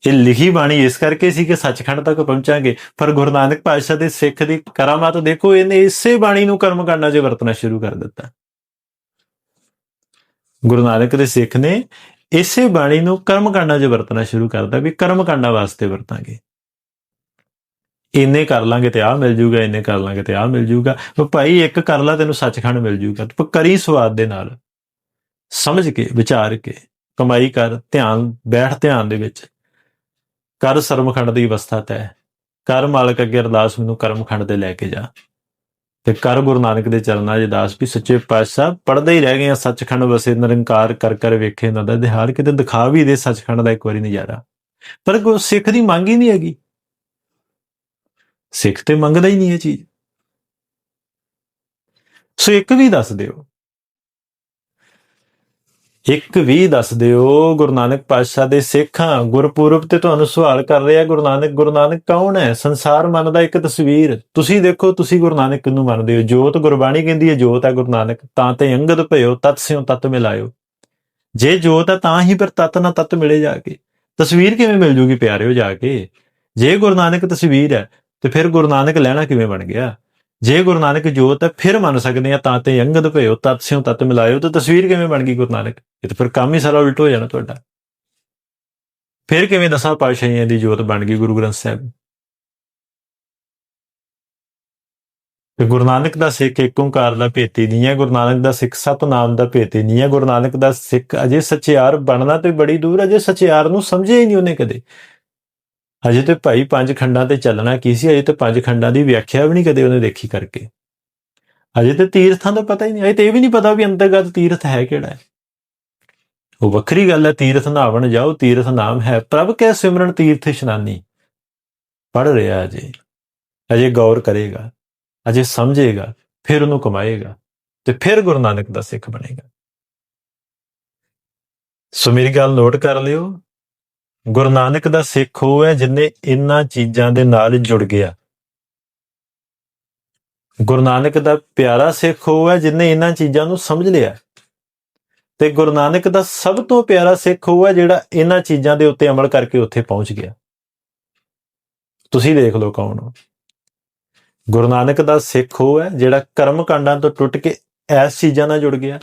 ਇਹ ਲਿਖੀ ਬਾਣੀ ਇਸ ਕਰਕੇ ਸੀ ਕਿ ਸੱਚਖੰਡ ਤੱਕ ਪਹੁੰਚਾਂਗੇ। ਪਰ ਗੁਰੂ ਨਾਨਕ ਪਾਤਸ਼ਾਹ ਦੇ ਸਿੱਖ ਦੀ ਕਰਾਮਾਤ ਦੇਖੋ, ਇਹਨੇ ਇਸੇ ਬਾਣੀ ਨੂੰ ਕਰਮ ਕਾਂਡਾਂ 'ਚ ਵਰਤਣਾ ਸ਼ੁਰੂ ਕਰ ਦਿੱਤਾ। ਗੁਰੂ ਨਾਨਕ ਦੇ ਸਿੱਖ ਨੇ ਇਸੇ ਬਾਣੀ ਨੂੰ ਕਰਮ ਕਾਂਡਾਂ 'ਚ ਵਰਤਣਾ ਸ਼ੁਰੂ ਕਰਦਾ ਵੀ ਕਰਮ ਕਾਂਡਾਂ ਵਾਸਤੇ ਵਰਤਾਂਗੇ। ਇੰਨੇ ਕਰ ਲਾਂਗੇ ਤੇ ਆਹ ਮਿਲ ਜੂਗਾ, ਇੰਨੇ ਕਰ ਲਾਂਗੇ ਤੇ ਆਹ ਮਿਲ ਜੂਗਾ। ਉਹ ਭਾਈ ਇੱਕ ਕਰ ਲਾ ਤੈਨੂੰ ਸੱਚਖੰਡ ਮਿਲ ਜੂਗਾ। ਤੂੰ ਕਰੀ ਸਵਾਦ ਦੇ ਨਾਲ। ਸਮਝ ਕੇ, ਵਿਚਾਰ ਕੇ, ਕਮਾਈ ਕਰ, ਧਿਆਨ, ਬੈਠ ਧਿਆਨ ਦੇ ਵਿੱਚ। ਕਰ ਸਰਮਖੰਡ ਦੀ ਅਵਸਥਾ ਤੈ ਕਰ ਮਾਲਕ ਅੱਗੇ ਅਰਦਾਸ ਮੈਨੂੰ ਕਰਮਖੰਡ ਤੇ ਲੈ ਕੇ ਜਾ। ਤੇ ਕਰ ਗੁਰੂ ਨਾਨਕ ਦੇ ਚਰਨਾਂ 'ਚ ਦਾਸ ਵੀ ਸੱਚੇ ਪਾਤਸ਼ਾਹ ਪੜਦੇ ਹੀ ਰਹਿ ਗਏ ਆ, ਸੱਚਖੰਡ ਵਸੇ ਨਿਰੰਕਾਰ ਕਰ ਕਰ ਵੇਖੇ ਨਾ ਦਾ ਦਿਹਾੜ, ਕਿਤੇ ਦਿਖਾ ਵੀ ਦੇ ਸੱਚਖੰਡ ਦਾ ਇੱਕ ਵਾਰੀ ਨਜ਼ਾਰਾ। ਪਰ ਕੋ ਸਿੱਖ ਦੀ ਮੰਗ ਹੀ ਨਹੀਂ ਹੈਗੀ। ਸਿੱਖ ਤੇ ਮੰਗਦਾ ਹੀ ਨਹੀਂ ਇਹ ਚੀਜ਼। ਸੋ ਇੱਕ ਵੀ ਦੱਸ ਦਿਓ ਇੱਕ ਵੀ ਦੱਸ ਦਿਓ, ਗੁਰੂ ਨਾਨਕ ਪਾਤਸ਼ਾਹ ਦੇ ਸਿੱਖਾਂ, ਗੁਰਪੁਰਬ ਤੇ ਤੁਹਾਨੂੰ ਸਵਾਲ ਕਰ ਰਿਹਾ, ਗੁਰੂ ਨਾਨਕ ਗੁਰੂ ਨਾਨਕ ਕੌਣ ਹੈ? ਸੰਸਾਰ ਮੰਨਦਾ ਇੱਕ ਤਸਵੀਰ। ਤੁਸੀਂ ਦੇਖੋ, ਤੁਸੀਂ ਗੁਰੂ ਨਾਨਕ ਨੂੰ ਮੰਨਦੇ ਹੋ। ਜੋਤ ਗੁਰਬਾਣੀ ਕਹਿੰਦੀ ਹੈ, ਜੋਤ ਹੈ ਗੁਰੂ ਨਾਨਕ, ਤਾਂ ਤੇ ਅੰਗਦ ਭਇਓ, ਤਤ ਸਿਓ ਤਤ ਮਿਲਾਇਓ। ਜੇ ਜੋਤ ਹੈ, ਤਾਂ ਹੀ ਫਿਰ ਤਤ ਨਾ ਤਤ ਮਿਲੇ ਜਾ ਕੇ। ਤਸਵੀਰ ਕਿਵੇਂ ਮਿਲ ਜੂਗੀ ਪਿਆਰਿਓ ਜਾ ਕੇ? ਜੇ ਗੁਰੂ ਨਾਨਕ ਤਸਵੀਰ ਹੈ, ਤੇ ਫਿਰ ਗੁਰੂ ਨਾਨਕ ਲੈਣਾ ਕਿਵੇਂ ਬਣ ਗਿਆ? ਜੇ ਗੁਰੂ ਨਾਨਕ ਜੋਤ ਹੈ ਫਿਰ ਮੰਨ ਸਕਦੇ ਆ ਤਾਂ ਤੇ ਅੰਗਦ ਭਇਓ ਤਤ ਸਿਓ ਤਤ ਮਿਲਾਇਓ ਤਾਂ ਤਸਵੀਰ ਕਿਵੇਂ ਬਣ ਗਈ ਗੁਰੂ ਨਾਨਕ? ਇਹ ਤਾਂ ਫਿਰ ਕੰਮ ਹੀ ਸਾਰਾ ਉਲਟ ਹੋ ਜਾਣਾ ਤੁਹਾਡਾ। ਫਿਰ ਕਿਵੇਂ ਦਸਾਂ ਪਾਤਸ਼ਾਹੀਆਂ ਦੀ ਜੋਤ ਬਣ ਗਈ ਗੁਰੂ ਗ੍ਰੰਥ ਸਾਹਿਬ? ਤੇ ਗੁਰੂ ਨਾਨਕ ਦਾ ਸਿੱਖ ਇੱਕ ਓੰਕਾਰ ਦਾ ਭੇਤੀ ਨਹੀਂ ਹੈ ਗੁਰੂ ਨਾਨਕ ਦਾ ਸਿੱਖ ਸਤਨਾਮ ਦਾ ਭੇਤੀ ਨਹੀਂ ਹੈ ਗੁਰੂ ਨਾਨਕ ਦਾ ਸਿੱਖ ਅਜੇ ਸਚਿਆਰ ਬਣਨਾ ਤੇ ਬੜੀ ਦੂਰ ਹੈ, ਅਜੇ ਸਚਿਆਰ ਨੂੰ ਸਮਝਿਆ ਹੀ ਨਹੀਂ ਉਹਨੇ ਕਦੇ। ਅਜੇ ਤੇ ਭਾਈ ਪੰਜ ਖੰਡਾਂ ਤੇ ਚੱਲਣਾ ਕੀ ਸੀ? ਅਜੇ ਤੇ ਪੰਜ ਖੰਡਾਂ ਦੀ ਵਿਆਖਿਆ ਵੀ ਨਹੀਂ ਕਦੇ ਉਹਨੇ ਦੇਖੀ ਕਰਕੇ। ਅਜੇ ਤੇ ਤੀਰਥਾਂ ਦਾ ਪਤਾ ਹੀ ਨਹੀਂ ਅਜੇ ਤੇ ਇਹ ਵੀ ਨਹੀਂ ਪਤਾ ਵੀ ਅੰਤਰਗਤ ਤੀਰਥ ਹੈ ਕਿਹੜਾ ਹੈ। ਉਹ ਵੱਖਰੀ ਗੱਲ ਹੈ, ਤੀਰਥ ਨਾਵਣ ਜਾਓ, ਤੀਰਥ ਨਾਮ ਹੈ ਪ੍ਰਭ ਕੈ ਸਿਮਰਨ ਤੀਰਥ ਇਸ਼ਨਾਨੀ। ਪੜ ਰਿਹਾ ਅਜੇ। ਅਜੇ ਗੌਰ ਕਰੇਗਾ, ਅਜੇ ਸਮਝੇਗਾ, ਫਿਰ ਉਹਨੂੰ ਕਮਾਏਗਾ ਤੇ ਫਿਰ ਗੁਰੂ ਨਾਨਕ ਦਾ ਸਿੱਖ ਬਣੇਗਾ। ਸੋ ਮੇਰੀ ਗੱਲ ਨੋਟ ਕਰ ਲਿਓ। ਗੁਰੂ ਨਾਨਕ ਦਾ ਸਿੱਖ ਉਹ ਹੈ ਜਿਨੇ ਇਨ੍ਹਾਂ ਚੀਜ਼ਾਂ ਦੇ ਨਾਲ ਜੁੜ ਗਿਆ। ਗੁਰੂ ਨਾਨਕ ਦਾ ਪਿਆਰਾ ਸਿੱਖ ਉਹ ਹੈ ਜਿਨੇ ਇਨ੍ਹਾਂ ਚੀਜ਼ਾਂ ਨੂੰ ਸਮਝ ਲਿਆ। ਤੇ ਗੁਰੂ ਨਾਨਕ ਦਾ ਸਭ ਤੋਂ ਪਿਆਰਾ ਸਿੱਖ ਉਹ ਹੈ ਜਿਹੜਾ ਇਹਨਾਂ ਚੀਜ਼ਾਂ ਦੇ ਉੱਤੇ ਅਮਲ ਕਰਕੇ ਉੱਥੇ ਪਹੁੰਚ ਗਿਆ। ਤੁਸੀਂ ਦੇਖ ਲਓ ਕੌਣ ਹੋ। ਗੁਰੂ ਨਾਨਕ ਦਾ ਸਿੱਖ ਉਹ ਹੈ ਜਿਹੜਾ ਕਰਮ ਕਾਂਡਾਂ ਤੋਂ ਟੁੱਟ ਕੇ ਐਸ ਚੀਜ਼ਾਂ ਨਾਲ ਜੁੜ ਗਿਆ।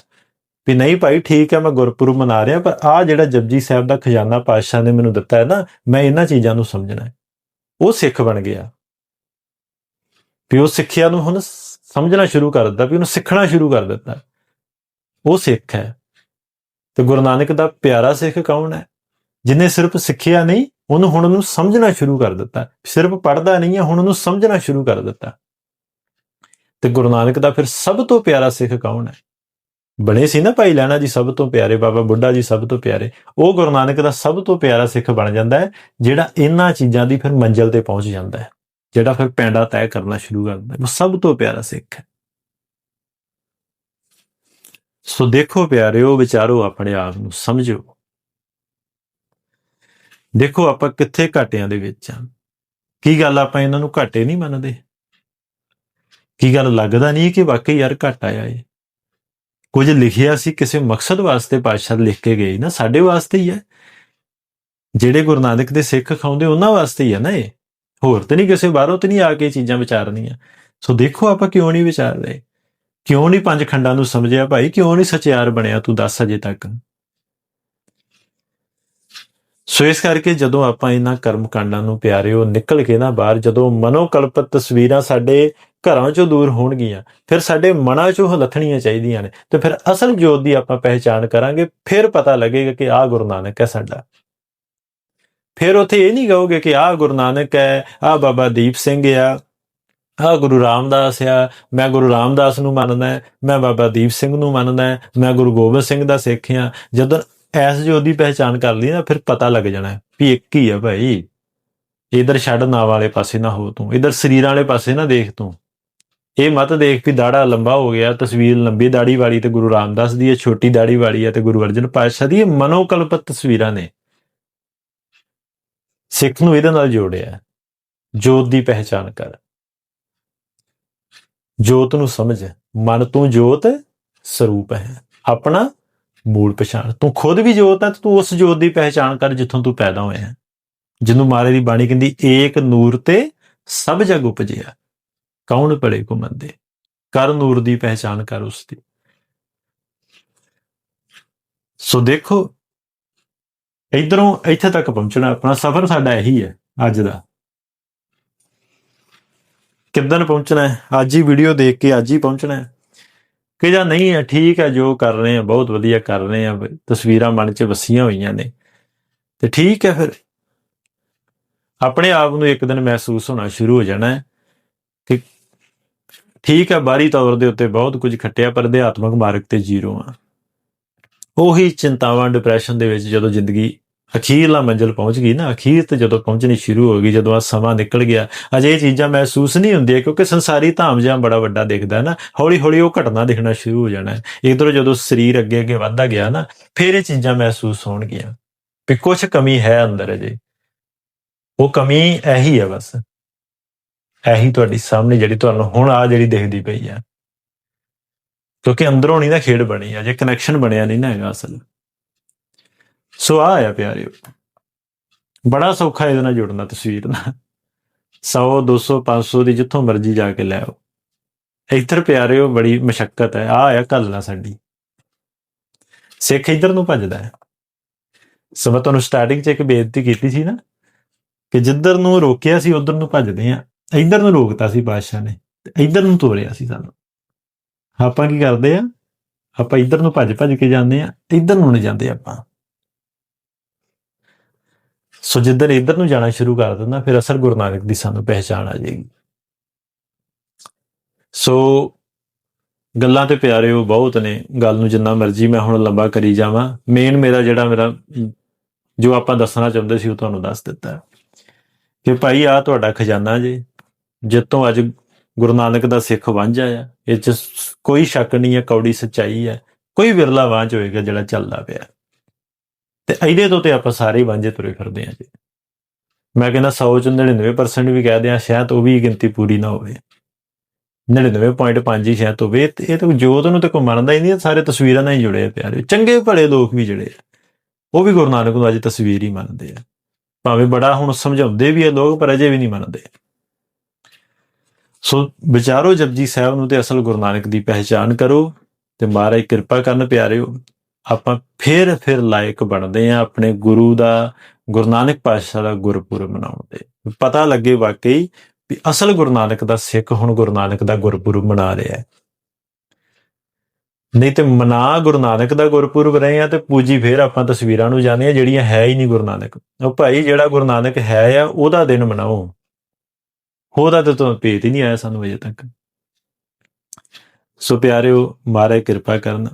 ਵੀ ਨਹੀਂ ਭਾਈ, ਠੀਕ ਹੈ, ਮੈਂ ਗੁਰਪੁਰਬ ਮਨਾ ਰਿਹਾ, ਪਰ ਆ ਜਿਹੜਾ ਜਪਜੀ ਸਾਹਿਬ ਦਾ ਖਜ਼ਾਨਾ ਪਾਤਸ਼ਾਹ ਨੇ ਮੈਨੂੰ ਦਿੱਤਾ ਹੈ ਨਾ, ਮੈਂ ਇਹਨਾਂ ਚੀਜ਼ਾਂ ਨੂੰ ਸਮਝਣਾ ਹੈ। ਉਹ ਸਿੱਖ ਬਣ ਗਿਆ। ਵੀ ਉਹ ਸਿੱਖਿਆ ਨੂੰ ਹੁਣ ਸਮਝਣਾ ਸ਼ੁਰੂ ਕਰ ਦਿੱਤਾ, ਵੀ ਉਹਨੂੰ ਸਿੱਖਣਾ ਸ਼ੁਰੂ ਕਰ ਦਿੱਤਾ। ਉਹ ਸਿੱਖ ਹੈ। ਤੇ ਗੁਰੂ ਨਾਨਕ ਦਾ ਪਿਆਰਾ ਸਿੱਖ ਕੌਣ ਹੈ? ਜਿਨੇ ਸਿਰਫ ਸਿੱਖਿਆ ਨਹੀਂ, ਉਹਨੂੰ ਹੁਣ ਉਹਨੂੰ ਸਮਝਣਾ ਸ਼ੁਰੂ ਕਰ ਦਿੱਤਾ। ਸਿਰਫ ਪੜ੍ਹਦਾ ਨਹੀਂ ਹੈ, ਹੁਣ ਉਹਨੂੰ ਸਮਝਣਾ ਸ਼ੁਰੂ ਕਰ ਦਿੱਤਾ। ਤੇ ਗੁਰੂ ਨਾਨਕ ਦਾ ਫਿਰ ਸਭ ਤੋਂ ਪਿਆਰਾ ਸਿੱਖ ਕੌਣ ਹੈ? ਬਣੇ ਸੀ ਨਾ ਭਾਈ ਲੈਣਾ ਜੀ ਸਭ ਤੋਂ ਪਿਆਰੇ, ਬਾਬਾ ਬੁੱਢਾ ਜੀ ਸਭ ਤੋਂ ਪਿਆਰੇ, ਉਹ ਗੁਰੂ ਨਾਨਕ ਦਾ ਸਭ ਤੋਂ ਪਿਆਰਾ ਸਿੱਖ ਬਣ ਜਾਂਦਾ ਹੈ, ਜਿਹੜਾ ਇਹਨਾਂ ਚੀਜ਼ਾਂ ਦੀ ਫਿਰ ਮੰਜ਼ਿਲ ਤੇ ਪਹੁੰਚ ਜਾਂਦਾ ਹੈ, ਜਿਹੜਾ ਫਿਰ ਪੈਂਡਾ ਤੈਅ ਕਰਨਾ ਸ਼ੁਰੂ ਕਰਦਾ ਹੈ। ਉਹ ਸਭ ਤੋਂ ਪਿਆਰਾ ਸਿੱਖ ਹੈ। ਸੋ ਦੇਖੋ ਪਿਆਰਿਓ, ਵਿਚਾਰੋ ਆਪਣੇ ਆਪ ਨੂੰ, ਸਮਝੋ। ਦੇਖੋ ਆਪਾਂ ਕਿੱਥੇ ਘਾਟਿਆਂ ਦੇ ਵਿੱਚ ਆ ਕੀ ਗੱਲ ਆਪਾਂ ਇਹਨਾਂ ਨੂੰ ਘਾਟੇ ਨਹੀਂ ਮੰਨਦੇ? ਕੀ ਗੱਲ ਲੱਗਦਾ ਨਹੀਂ ਕਿ ਵਾਕਈ ਯਾਰ ਘਾਟਾ ਆਇਆ ਏ ਕੁਝ ਲਿਖਿਆ ਸੀ, ਕਿਸੇ ਮਕਸਦ ਵਾਸਤੇ ਪਾਤਸ਼ਾਹ ਲਿਖ ਕੇ ਗਏ ਨਾ, ਸਾਡੇ ਵਾਸਤੇ ਹੀ ਹੈ। ਜਿਹੜੇ ਗੁਰੂ ਨਾਨਕ ਦੇ ਸਿੱਖ ਖਾਉਂਦੇ, ਉਹਨਾਂ ਵਾਸਤੇ ਹੀ ਹੈ ਨਾ ਇਹ। ਹੋਰ ਤੇ ਨਹੀਂ ਕਿਸੇ, ਬਾਹਰੋਂ ਤੇ ਨਹੀਂ ਆ ਕੇ ਇਹ ਚੀਜ਼ਾਂ ਵਿਚਾਰਨੀਆਂ। ਸੋ ਦੇਖੋ ਆਪਾਂ ਕਿਉਂ ਨਹੀਂ ਵਿਚਾਰ ਰਹੇ? ਕਿਉਂ ਨਹੀਂ ਪੰਜ ਖੰਡਾਂ ਨੂੰ ਸਮਝਿਆ ਭਾਈ? ਕਿਉਂ ਨਹੀਂ ਸਚਿਆਰ ਬਣਿਆ ਤੂੰ ਦੱਸ ਅਜੇ ਤੱਕ? ਸੋ ਇਸ ਕਰਕੇ ਜਦੋਂ ਆਪਾਂ ਇਹਨਾਂ ਕਰਮ ਕਾਂਡਾਂ ਨੂੰ ਪਿਆਰਿਓ, ਨਿਕਲ ਕੇ ਨਾ ਬਾਹਰ, ਜਦੋਂ ਮਨੋਕਲਪਤ ਤਸਵੀਰਾਂ ਸਾਡੇ ਘਰਾਂ ਚੋਂ ਦੂਰ ਹੋਣਗੀਆਂ। ਫਿਰ ਸਾਡੇ ਮਨਾਂ ਚੋਂ ਹਲਥਣੀਆਂ ਚਾਹੀਦੀਆਂ ਨੇ। ਤੇ ਫਿਰ ਅਸਲ ਜੋਤ ਦੀ ਆਪਾਂ ਪਹਿਚਾਣ ਕਰਾਂਗੇ, ਫਿਰ ਪਤਾ ਲੱਗੇਗਾ ਕਿ ਆਹ ਗੁਰੂ ਨਾਨਕ ਹੈ ਸਾਡਾ। ਫਿਰ ਉੱਥੇ ਇਹ ਨਹੀਂ ਕਹੋਗੇ ਕਿ ਆਹ ਗੁਰੂ ਨਾਨਕ ਹੈ, ਆਹ ਬਾਬਾ ਦੀਪ ਸਿੰਘ ਆ, ਆਹ ਗੁਰੂ ਰਾਮਦਾਸ ਆ, ਮੈਂ ਗੁਰੂ ਰਾਮਦਾਸ ਨੂੰ ਮੰਨਦਾ ਮੈਂ ਬਾਬਾ ਦੀਪ ਸਿੰਘ ਨੂੰ ਮੰਨਦਾ ਮੈਂ ਗੁਰੂ ਗੋਬਿੰਦ ਸਿੰਘ ਦਾ ਸਿੱਖ ਆ ਜਦੋਂ ਐਸ ਜੋਤ ਦੀ ਪਹਿਚਾਨ ਕਰ ਲਈ ਨਾ, ਫਿਰ ਪਤਾ ਲੱਗ ਜਾਣਾ ਵੀ ਇੱਕ ਹੀ ਆ ਭਾਈ। ਇਧਰ ਛੱਡ ਨਾ ਵਾਲੇ ਪਾਸੇ ਨਾ ਹੋ ਤੂੰ, ਇਧਰ ਸਰੀਰਾਂ ਵਾਲੇ ਪਾਸੇ ਨਾ ਦੇਖ ਤੂੰ। ਇਹ ਮਤ ਦੇਖ ਵੀ ਦਾੜਾ ਲੰਬਾ ਹੋ ਗਿਆ, ਤਸਵੀਰ ਲੰਬੀ ਦਾੜੀ ਵਾਲੀ ਤੇ ਗੁਰੂ ਰਾਮਦਾਸ ਦੀ ਹੈ ਛੋਟੀ ਦਾੜੀ ਵਾਲੀ ਹੈ ਤੇ ਗੁਰੂ ਅਰਜਨ ਪਾਤਸ਼ਾਹ ਦੀ, ਇਹ ਮਨੋਕਲਪਤ ਤਸਵੀਰਾਂ ਨੇ। ਸਿੱਖ ਨੂੰ ਇਹਦੇ ਨਾਲ ਜੋੜਿਆ ਜੋਤ ਦੀ ਪਹਿਚਾਨ ਕਰ। ਜੋਤ ਨੂੰ ਸਮਝ। ਮਨ ਤੂੰ ਜੋਤ, ਸਰੂਪ ਹੈ। ਆਪਣਾ ਮੂਲ ਪਛਾਣ। ਤੂੰ ਖੁਦ ਵੀ ਜੋਤ ਹੈ ਤੇ ਤੂੰ ਉਸ ਜੋਤ ਦੀ ਪਹਿਚਾਨ ਕਰ ਜਿੱਥੋਂ ਤੂੰ ਪੈਦਾ ਹੋਇਆ ਹੈ। ਜਿਹਨੂੰ ਮਾਰੇ ਦੀ ਬਾਣੀ ਕਹਿੰਦੀ, ਏਕ ਨੂਰ ਤੇ ਸਭ ਜਗ ਉਪਜਿਆ। ਕੌਣ ਭਲੇ ਕੋ ਮੰਦੇ ਕਰ ਨੂਰ ਦੀ ਪਹਿਚਾਨ ਕਰ ਉਸ ਦੀ ਸੋ ਦੇਖੋ, ਇਧਰੋਂ ਇੱਥੇ ਤੱਕ ਪਹੁੰਚਣਾ, ਆਪਣਾ ਸਫ਼ਰ ਸਾਡਾ ਇਹੀ ਹੈ ਅੱਜ ਦਾ। ਕਿੱਦਣ ਪਹੁੰਚਣਾ ਹੈ? ਅੱਜ ਹੀ ਵੀਡੀਓ ਦੇਖ ਕੇ ਅੱਜ ਹੀ ਪਹੁੰਚਣਾ ਹੈ। ਕਿ ਜਾਂ ਨਹੀਂ ਹੈ, ਠੀਕ ਹੈ, ਜੋ ਕਰ ਰਹੇ ਆ ਬਹੁਤ ਵਧੀਆ ਕਰ ਰਹੇ ਆ ਤਸਵੀਰਾਂ ਮਨ 'ਚ ਵਸੀਆਂ ਹੋਈਆਂ ਨੇ। ਤੇ ਠੀਕ ਹੈ ਫਿਰ। ਆਪਣੇ ਆਪ ਨੂੰ ਇੱਕ ਦਿਨ ਮਹਿਸੂਸ ਹੋਣਾ ਸ਼ੁਰੂ ਹੋ ਜਾਣਾ ਹੈ ਕਿ ਠੀਕ ਹੈ ਬਾਹਰੀ ਤੌਰ ਦੇ ਉੱਤੇ ਬਹੁਤ ਕੁਝ ਖੱਟਿਆ, ਪਰ ਅਧਿਆਤਮਕ ਮਾਰਗ ਤੇ ਜ਼ੀਰੋ ਆ। ਉਹੀ ਚਿੰਤਾਵਾਂ ਡਿਪਰੈਸ਼ਨ ਦੇ ਵਿੱਚ ਜਦੋਂ ਜ਼ਿੰਦਗੀ ਅਖੀਰਲਾ ਮੰਜ਼ਿਲ ਪਹੁੰਚ ਗਈ ਨਾ, ਅਖੀਰ ਤੇ ਜਦੋਂ ਪਹੁੰਚਣੀ ਸ਼ੁਰੂ ਹੋ ਗਈ, ਜਦੋਂ ਆ ਸਮਾਂ ਨਿਕਲ ਗਿਆ ਅਜੇ ਇਹ ਚੀਜ਼ਾਂ ਮਹਿਸੂਸ ਨਹੀਂ ਹੁੰਦੀਆਂ, ਕਿਉਂਕਿ ਸੰਸਾਰੀ ਧਾਮ ਜਾਂ ਬੜਾ ਵੱਡਾ ਦਿਖਦਾ ਨਾ ਹੌਲੀ ਹੌਲੀ ਉਹ ਘਟਨਾ ਦਿਖਣਾ ਸ਼ੁਰੂ ਹੋ ਜਾਣਾ। ਹੈ ਇਧਰੋਂ ਜਦੋਂ ਸਰੀਰ ਅੱਗੇ ਅੱਗੇ ਵੱਧਦਾ ਗਿਆ ਨਾ, ਫਿਰ ਇਹ ਚੀਜ਼ਾਂ ਮਹਿਸੂਸ ਹੋਣਗੀਆਂ। ਵੀ ਕੁਝ ਕਮੀ ਹੈ ਅੰਦਰ ਅਜੇ। ਉਹ ਕਮੀ ਇਹੀ ਹੈ ਬਸ। ਇਹੀ ਤੁਹਾਡੀ ਸਾਹਮਣੇ ਜਿਹੜੀ ਤੁਹਾਨੂੰ ਹੁਣ ਆ ਜਿਹੜੀ ਦਿਖਦੀ ਪਈ ਆ। ਕਿਉਂਕਿ ਅੰਦਰੋਂ ਨਹੀਂ ਨਾ ਖੇਡ ਬਣੀ ਆ ਜੇ ਕਨੈਕਸ਼ਨ ਬਣਿਆ ਨਹੀਂ ਨਾ ਹੈਗਾ ਅਸਲ। ਸੋ ਆ ਆ ਪਿਆਰਿਓ, ਬੜਾ ਸੌਖਾ ਇਹਦੇ ਨਾਲ ਜੁੜਨਾ ਤਸਵੀਰ ਨਾਲ 100 200 500 ਦੀ ਜਿੱਥੋਂ ਮਰਜ਼ੀ ਜਾ ਕੇ ਲੈ ਆਓ। ਇੱਧਰ ਪਿਆਰਿਓ ਬੜੀ ਮਸ਼ਕਤ ਹੈ, ਆ ਆ ਕੱਲਣਾ ਸਾਡੀ। ਸਿੱਖ ਇੱਧਰ ਨੂੰ ਭੱਜਦਾ ਹੈ। ਸੋ ਮੈਂ ਤੁਹਾਨੂੰ ਸਟਾਰਟਿੰਗ 'ਚ ਇੱਕ ਬੇਨਤੀ ਕੀਤੀ ਸੀ ਨਾ, ਕਿ ਜਿੱਧਰ ਨੂੰ ਰੋਕਿਆ ਸੀ, ਉਧਰ ਨੂੰ ਭੱਜਦੇ ਆ ਇੱਧਰ ਨੂੰ ਰੋਕਤਾ ਸੀ ਬਾਦਸ਼ਾਹ ਨੇ, ਤੇ ਇੱਧਰ ਨੂੰ ਤੋਰਿਆ ਸੀ ਸਾਨੂੰ। ਆਪਾਂ ਕੀ ਕਰਦੇ ਆ? ਆਪਾਂ ਇੱਧਰ ਨੂੰ ਭੱਜ ਭੱਜ ਕੇ ਜਾਂਦੇ ਆ ਇੱਧਰ ਨੂੰ ਨਹੀਂ ਜਾਂਦੇ ਆਪਾਂ। ਸੋ ਜਿੱਧਰ ਇੱਧਰ ਨੂੰ ਜਾਣਾ ਸ਼ੁਰੂ ਕਰ ਦਿੰਦਾ, ਫਿਰ ਅਸਰ ਗੁਰੂ ਨਾਨਕ ਦੀ ਸਾਨੂੰ ਪਹਿਚਾਣ ਆ ਜਾਏਗੀ। ਸੋ ਗੱਲਾਂ ਤੇ ਪਿਆਰਿਓ ਬਹੁਤ ਨੇ, ਗੱਲ ਨੂੰ ਜਿੰਨਾ ਮਰਜ਼ੀ ਮੈਂ ਹੁਣ ਲੰਬਾ ਕਰੀ ਜਾਵਾਂ। ਮੇਨ ਮੇਰਾ ਜਿਹੜਾ ਮੇਰਾ, ਜੋ ਆਪਾਂ ਦੱਸਣਾ ਚਾਹੁੰਦੇ ਸੀ ਉਹ ਤੁਹਾਨੂੰ ਦੱਸ ਦਿੱਤਾ। ਕਿ ਭਾਈ ਆ ਤੁਹਾਡਾ ਖਜ਼ਾਨਾ ਜੇ ਜਿੱਤੋਂ ਅੱਜ ਗੁਰੂ ਨਾਨਕ ਦਾ ਸਿੱਖ ਵਾਂਝਾ ਆ, ਇਹ ਚ ਕੋਈ ਸ਼ੱਕ ਨਹੀਂ ਹੈ ਕੌੜੀ ਸੱਚਾਈ ਹੈ ਕੋਈ ਵਿਰਲਾ ਵਾਂਝ ਹੋਏਗਾ ਜਿਹੜਾ ਚੱਲਦਾ ਪਿਆ। ਤੇ ਇਹਦੇ ਤੋਂ ਤੇ ਆਪਾਂ ਸਾਰੇ ਵਾਂਝੇ ਤੁਰੇ ਫਿਰਦੇ ਆ ਜੀ। ਮੈਂ ਕਹਿੰਦਾ 100 ਚ 99% ਵੀ ਕਹਿ ਦਿਆਂ, ਸ਼ਾਇਦ ਉਹ ਵੀ ਗਿਣਤੀ ਪੂਰੀ ਨਾ ਹੋਵੇ। 99.5 ਹੀ ਸ਼ਾਇਦ ਹੋਵੇ ਇਹ ਤਾਂ ਜੋਤ ਨੂੰ ਤੇ ਕੋਈ ਮੰਨਦਾ ਹੀ ਨਹੀਂ ਸਾਰੇ ਤਸਵੀਰਾਂ ਨਾਲ ਹੀ ਜੁੜੇ ਆ ਪਿਆਰੇ। ਚੰਗੇ ਭਲੇ ਲੋਕ ਵੀ ਜਿਹੜੇ ਆ, ਉਹ ਵੀ ਗੁਰੂ ਨਾਨਕ ਨੂੰ ਅੱਜ ਤਸਵੀਰ ਹੀ ਮੰਨਦੇ ਆ। ਭਾਵੇਂ ਬੜਾ ਹੁਣ ਸਮਝਾਉਂਦੇ ਵੀ ਆ ਲੋਕ, ਪਰ ਅਜੇ ਵੀ ਨਹੀਂ ਮੰਨਦੇ। ਸੋ ਵਿਚਾਰੋ ਜਪਜੀ ਸਾਹਿਬ ਨੂੰ ਤੇ ਅਸਲ ਗੁਰੂ ਨਾਨਕ ਦੀ ਪਹਿਚਾਨ ਕਰੋ ਤੇ ਮਹਾਰਾਜ ਕਿਰਪਾ ਕਰਨ ਪਿਆਰਿਓ, ਆਪਾਂ ਫਿਰ ਫਿਰ ਲਾਇਕ ਬਣਦੇ ਆ ਆਪਣੇ ਗੁਰੂ ਦਾ, ਗੁਰੂ ਨਾਨਕ ਪਾਤਸ਼ਾਹ ਦਾ ਗੁਰਪੁਰਬ ਮਨਾਉਣ ਦੇ ਪਤਾ ਲੱਗੇ ਵਾਕਈ ਵੀ ਅਸਲ ਗੁਰੂ ਨਾਨਕ ਦਾ ਸਿੱਖ ਹੁਣ ਗੁਰੂ ਨਾਨਕ ਦਾ ਗੁਰਪੁਰਬ ਮਨਾ ਰਿਹਾ ਹੈ। ਨਹੀਂ ਤੇ ਮਨਾ ਗੁਰੂ ਨਾਨਕ ਦਾ ਗੁਰਪੁਰਬ ਰਹੇ ਆ ਤੇ ਪੂਜੀ ਫੇਰ ਆਪਾਂ ਤਸਵੀਰਾਂ ਨੂੰ ਜਾਂਦੇ ਆ ਜਿਹੜੀਆਂ ਹੈ ਹੀ ਨਹੀਂ ਗੁਰੂ ਨਾਨਕ। ਉਹ ਭਾਈ ਜਿਹੜਾ ਗੁਰੂ ਨਾਨਕ ਹੈ ਆ, ਉਹਦਾ ਦਿਨ ਮਨਾਓ। ਉਹਦਾ ਤਾਂ ਤੁਹਾਨੂੰ ਭੇਤ ਹੀ ਨਹੀਂ ਆਇਆ ਸਾਨੂੰ ਅਜੇ ਤੱਕ। ਸੋ ਪਿਆਰਿਓ ਮਾਰੇ ਕਿਰਪਾ ਕਰਨ।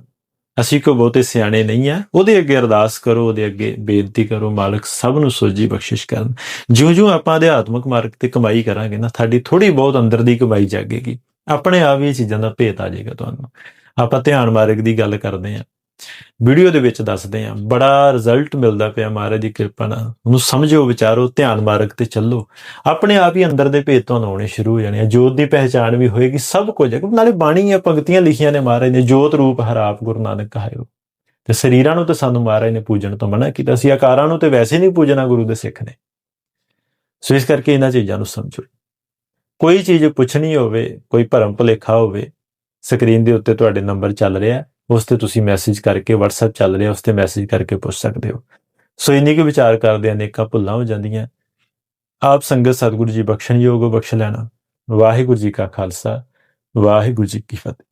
ਅਸੀਂ ਕੋ ਬਹੁਤੇ ਸਿਆਣੇ ਨਹੀਂ ਆ। ਉਹਦੇ ਅੱਗੇ ਅਰਦਾਸ ਕਰੋ, ਉਹਦੇ ਅੱਗੇ ਬੇਨਤੀ ਕਰੋ, ਮਾਲਕ ਸਭ ਨੂੰ ਸੋਝੀ ਬਖਸ਼ਿਸ਼ ਕਰਨ। ਜਿਉਂ-ਜਿਉਂ ਆਪਾਂ ਅਧਿਆਤਮਕ ਮਾਰਗ ਤੇ ਕਮਾਈ ਕਰਾਂਗੇ ਨਾ, ਸਾਡੀ ਥੋੜੀ ਬਹੁਤ ਅੰਦਰ ਦੀ ਕਮਾਈ ਜਾਗੇਗੀ। ਆਪਣੇ ਆਪ ਹੀ ਚੀਜ਼ਾਂ ਦਾ ਭੇਤ ਆ ਜਾਏਗਾ ਤੁਹਾਨੂੰ। ਆਪਾਂ ਧਿਆਨ ਮਾਰਗ ਦੀ ਗੱਲ ਕਰਦੇ ਆਂ ਵੀਡੀਓ ਦੇ ਵਿੱਚ ਦੱਸਦੇ ਆਂ ਬੜਾ ਰਿਜ਼ਲਟ ਮਿਲਦਾ ਪਿਆ ਮਹਾਰਾਜ ਦੀ ਕਿਰਪਾ ਨਾਲ। ਉਹਨੂੰ ਸਮਝੋ ਵਿਚਾਰੋ ਧਿਆਨ ਮਾਰਗ ਤੇ ਚੱਲੋ। ਆਪਣੇ ਆਪ ਹੀ ਅੰਦਰ ਦੇ ਭੇਦ ਤੁਹਾਨੂੰ ਆਉਣੇ ਸ਼ੁਰੂ ਹੋ ਜਾਣੇ ਆ। ਜੋਤ ਦੀ ਪਹਿਚਾਣ ਵੀ ਹੋਏਗੀ ਸਭ ਕੁਝ ਹੈ। ਨਾਲੇ ਬਾਣੀ ਆ ਪੰਕਤੀਆਂ ਲਿਖੀਆਂ ਨੇ ਮਹਾਰਾਜ ਨੇ। ਜੋਤ ਰੂਪ ਹਰਾਪ ਗੁਰੂ ਨਾਨਕ ਕਹਾਇਓ। ਤੇ ਸਰੀਰਾਂ ਨੂੰ ਤਾਂ ਸਾਨੂੰ ਮਹਾਰਾਜ ਨੇ ਪੂਜਣ ਤੋਂ ਮਨਾ ਕੀਤਾ ਸੀ। ਆਕਾਰਾਂ ਨੂੰ ਤੇ ਵੈਸੇ ਨਹੀਂ ਪੂਜਣਾ ਗੁਰੂ ਦੇ ਸਿੱਖ ਨੇ। ਸੋ ਇਸ ਕਰਕੇ ਇਹਨਾਂ ਚੀਜ਼ਾਂ ਨੂੰ ਸਮਝੋ। ਕੋਈ ਚੀਜ਼ ਪੁੱਛਣੀ ਹੋਵੇ ਕੋਈ ਭਰਮ ਭੁਲੇਖਾ ਹੋਵੇ ਸਕਰੀਨ ਦੇ ਉੱਤੇ ਤੁਹਾਡੇ ਨੰਬਰ ਚੱਲ ਰਿਹਾ। ਹੈ, ਉਸ ਤੇ ਤੁਸੀਂ ਮੈਸੇਜ ਕਰਕੇ WhatsApp ਚੱਲ ਰਿਹਾ ਉਸ ਤੇ ਮੈਸੇਜ ਕਰਕੇ ਪੁੱਛ ਸਕਦੇ ਹੋ। ਸੋ ਇੰਨੀ ਕੁ ਵਿਚਾਰ ਕਰਦੇ ਅਨੇਕਾਂ ਭੁੱਲਾਂ ਹੋ ਜਾਂਦੀਆਂ। ਆਪ ਸੰਗਤ ਸਤਿਗੁਰੂ ਜੀ ਬਖਸ਼ਣਯੋਗ, ਬਖਸ਼ ਲੈਣਾ। ਵਾਹਿਗੁਰੂ ਜੀ ਕਾ ਖਾਲਸਾ, ਵਾਹਿਗੁਰੂ ਜੀ ਕੀ ਫਤਿਹ।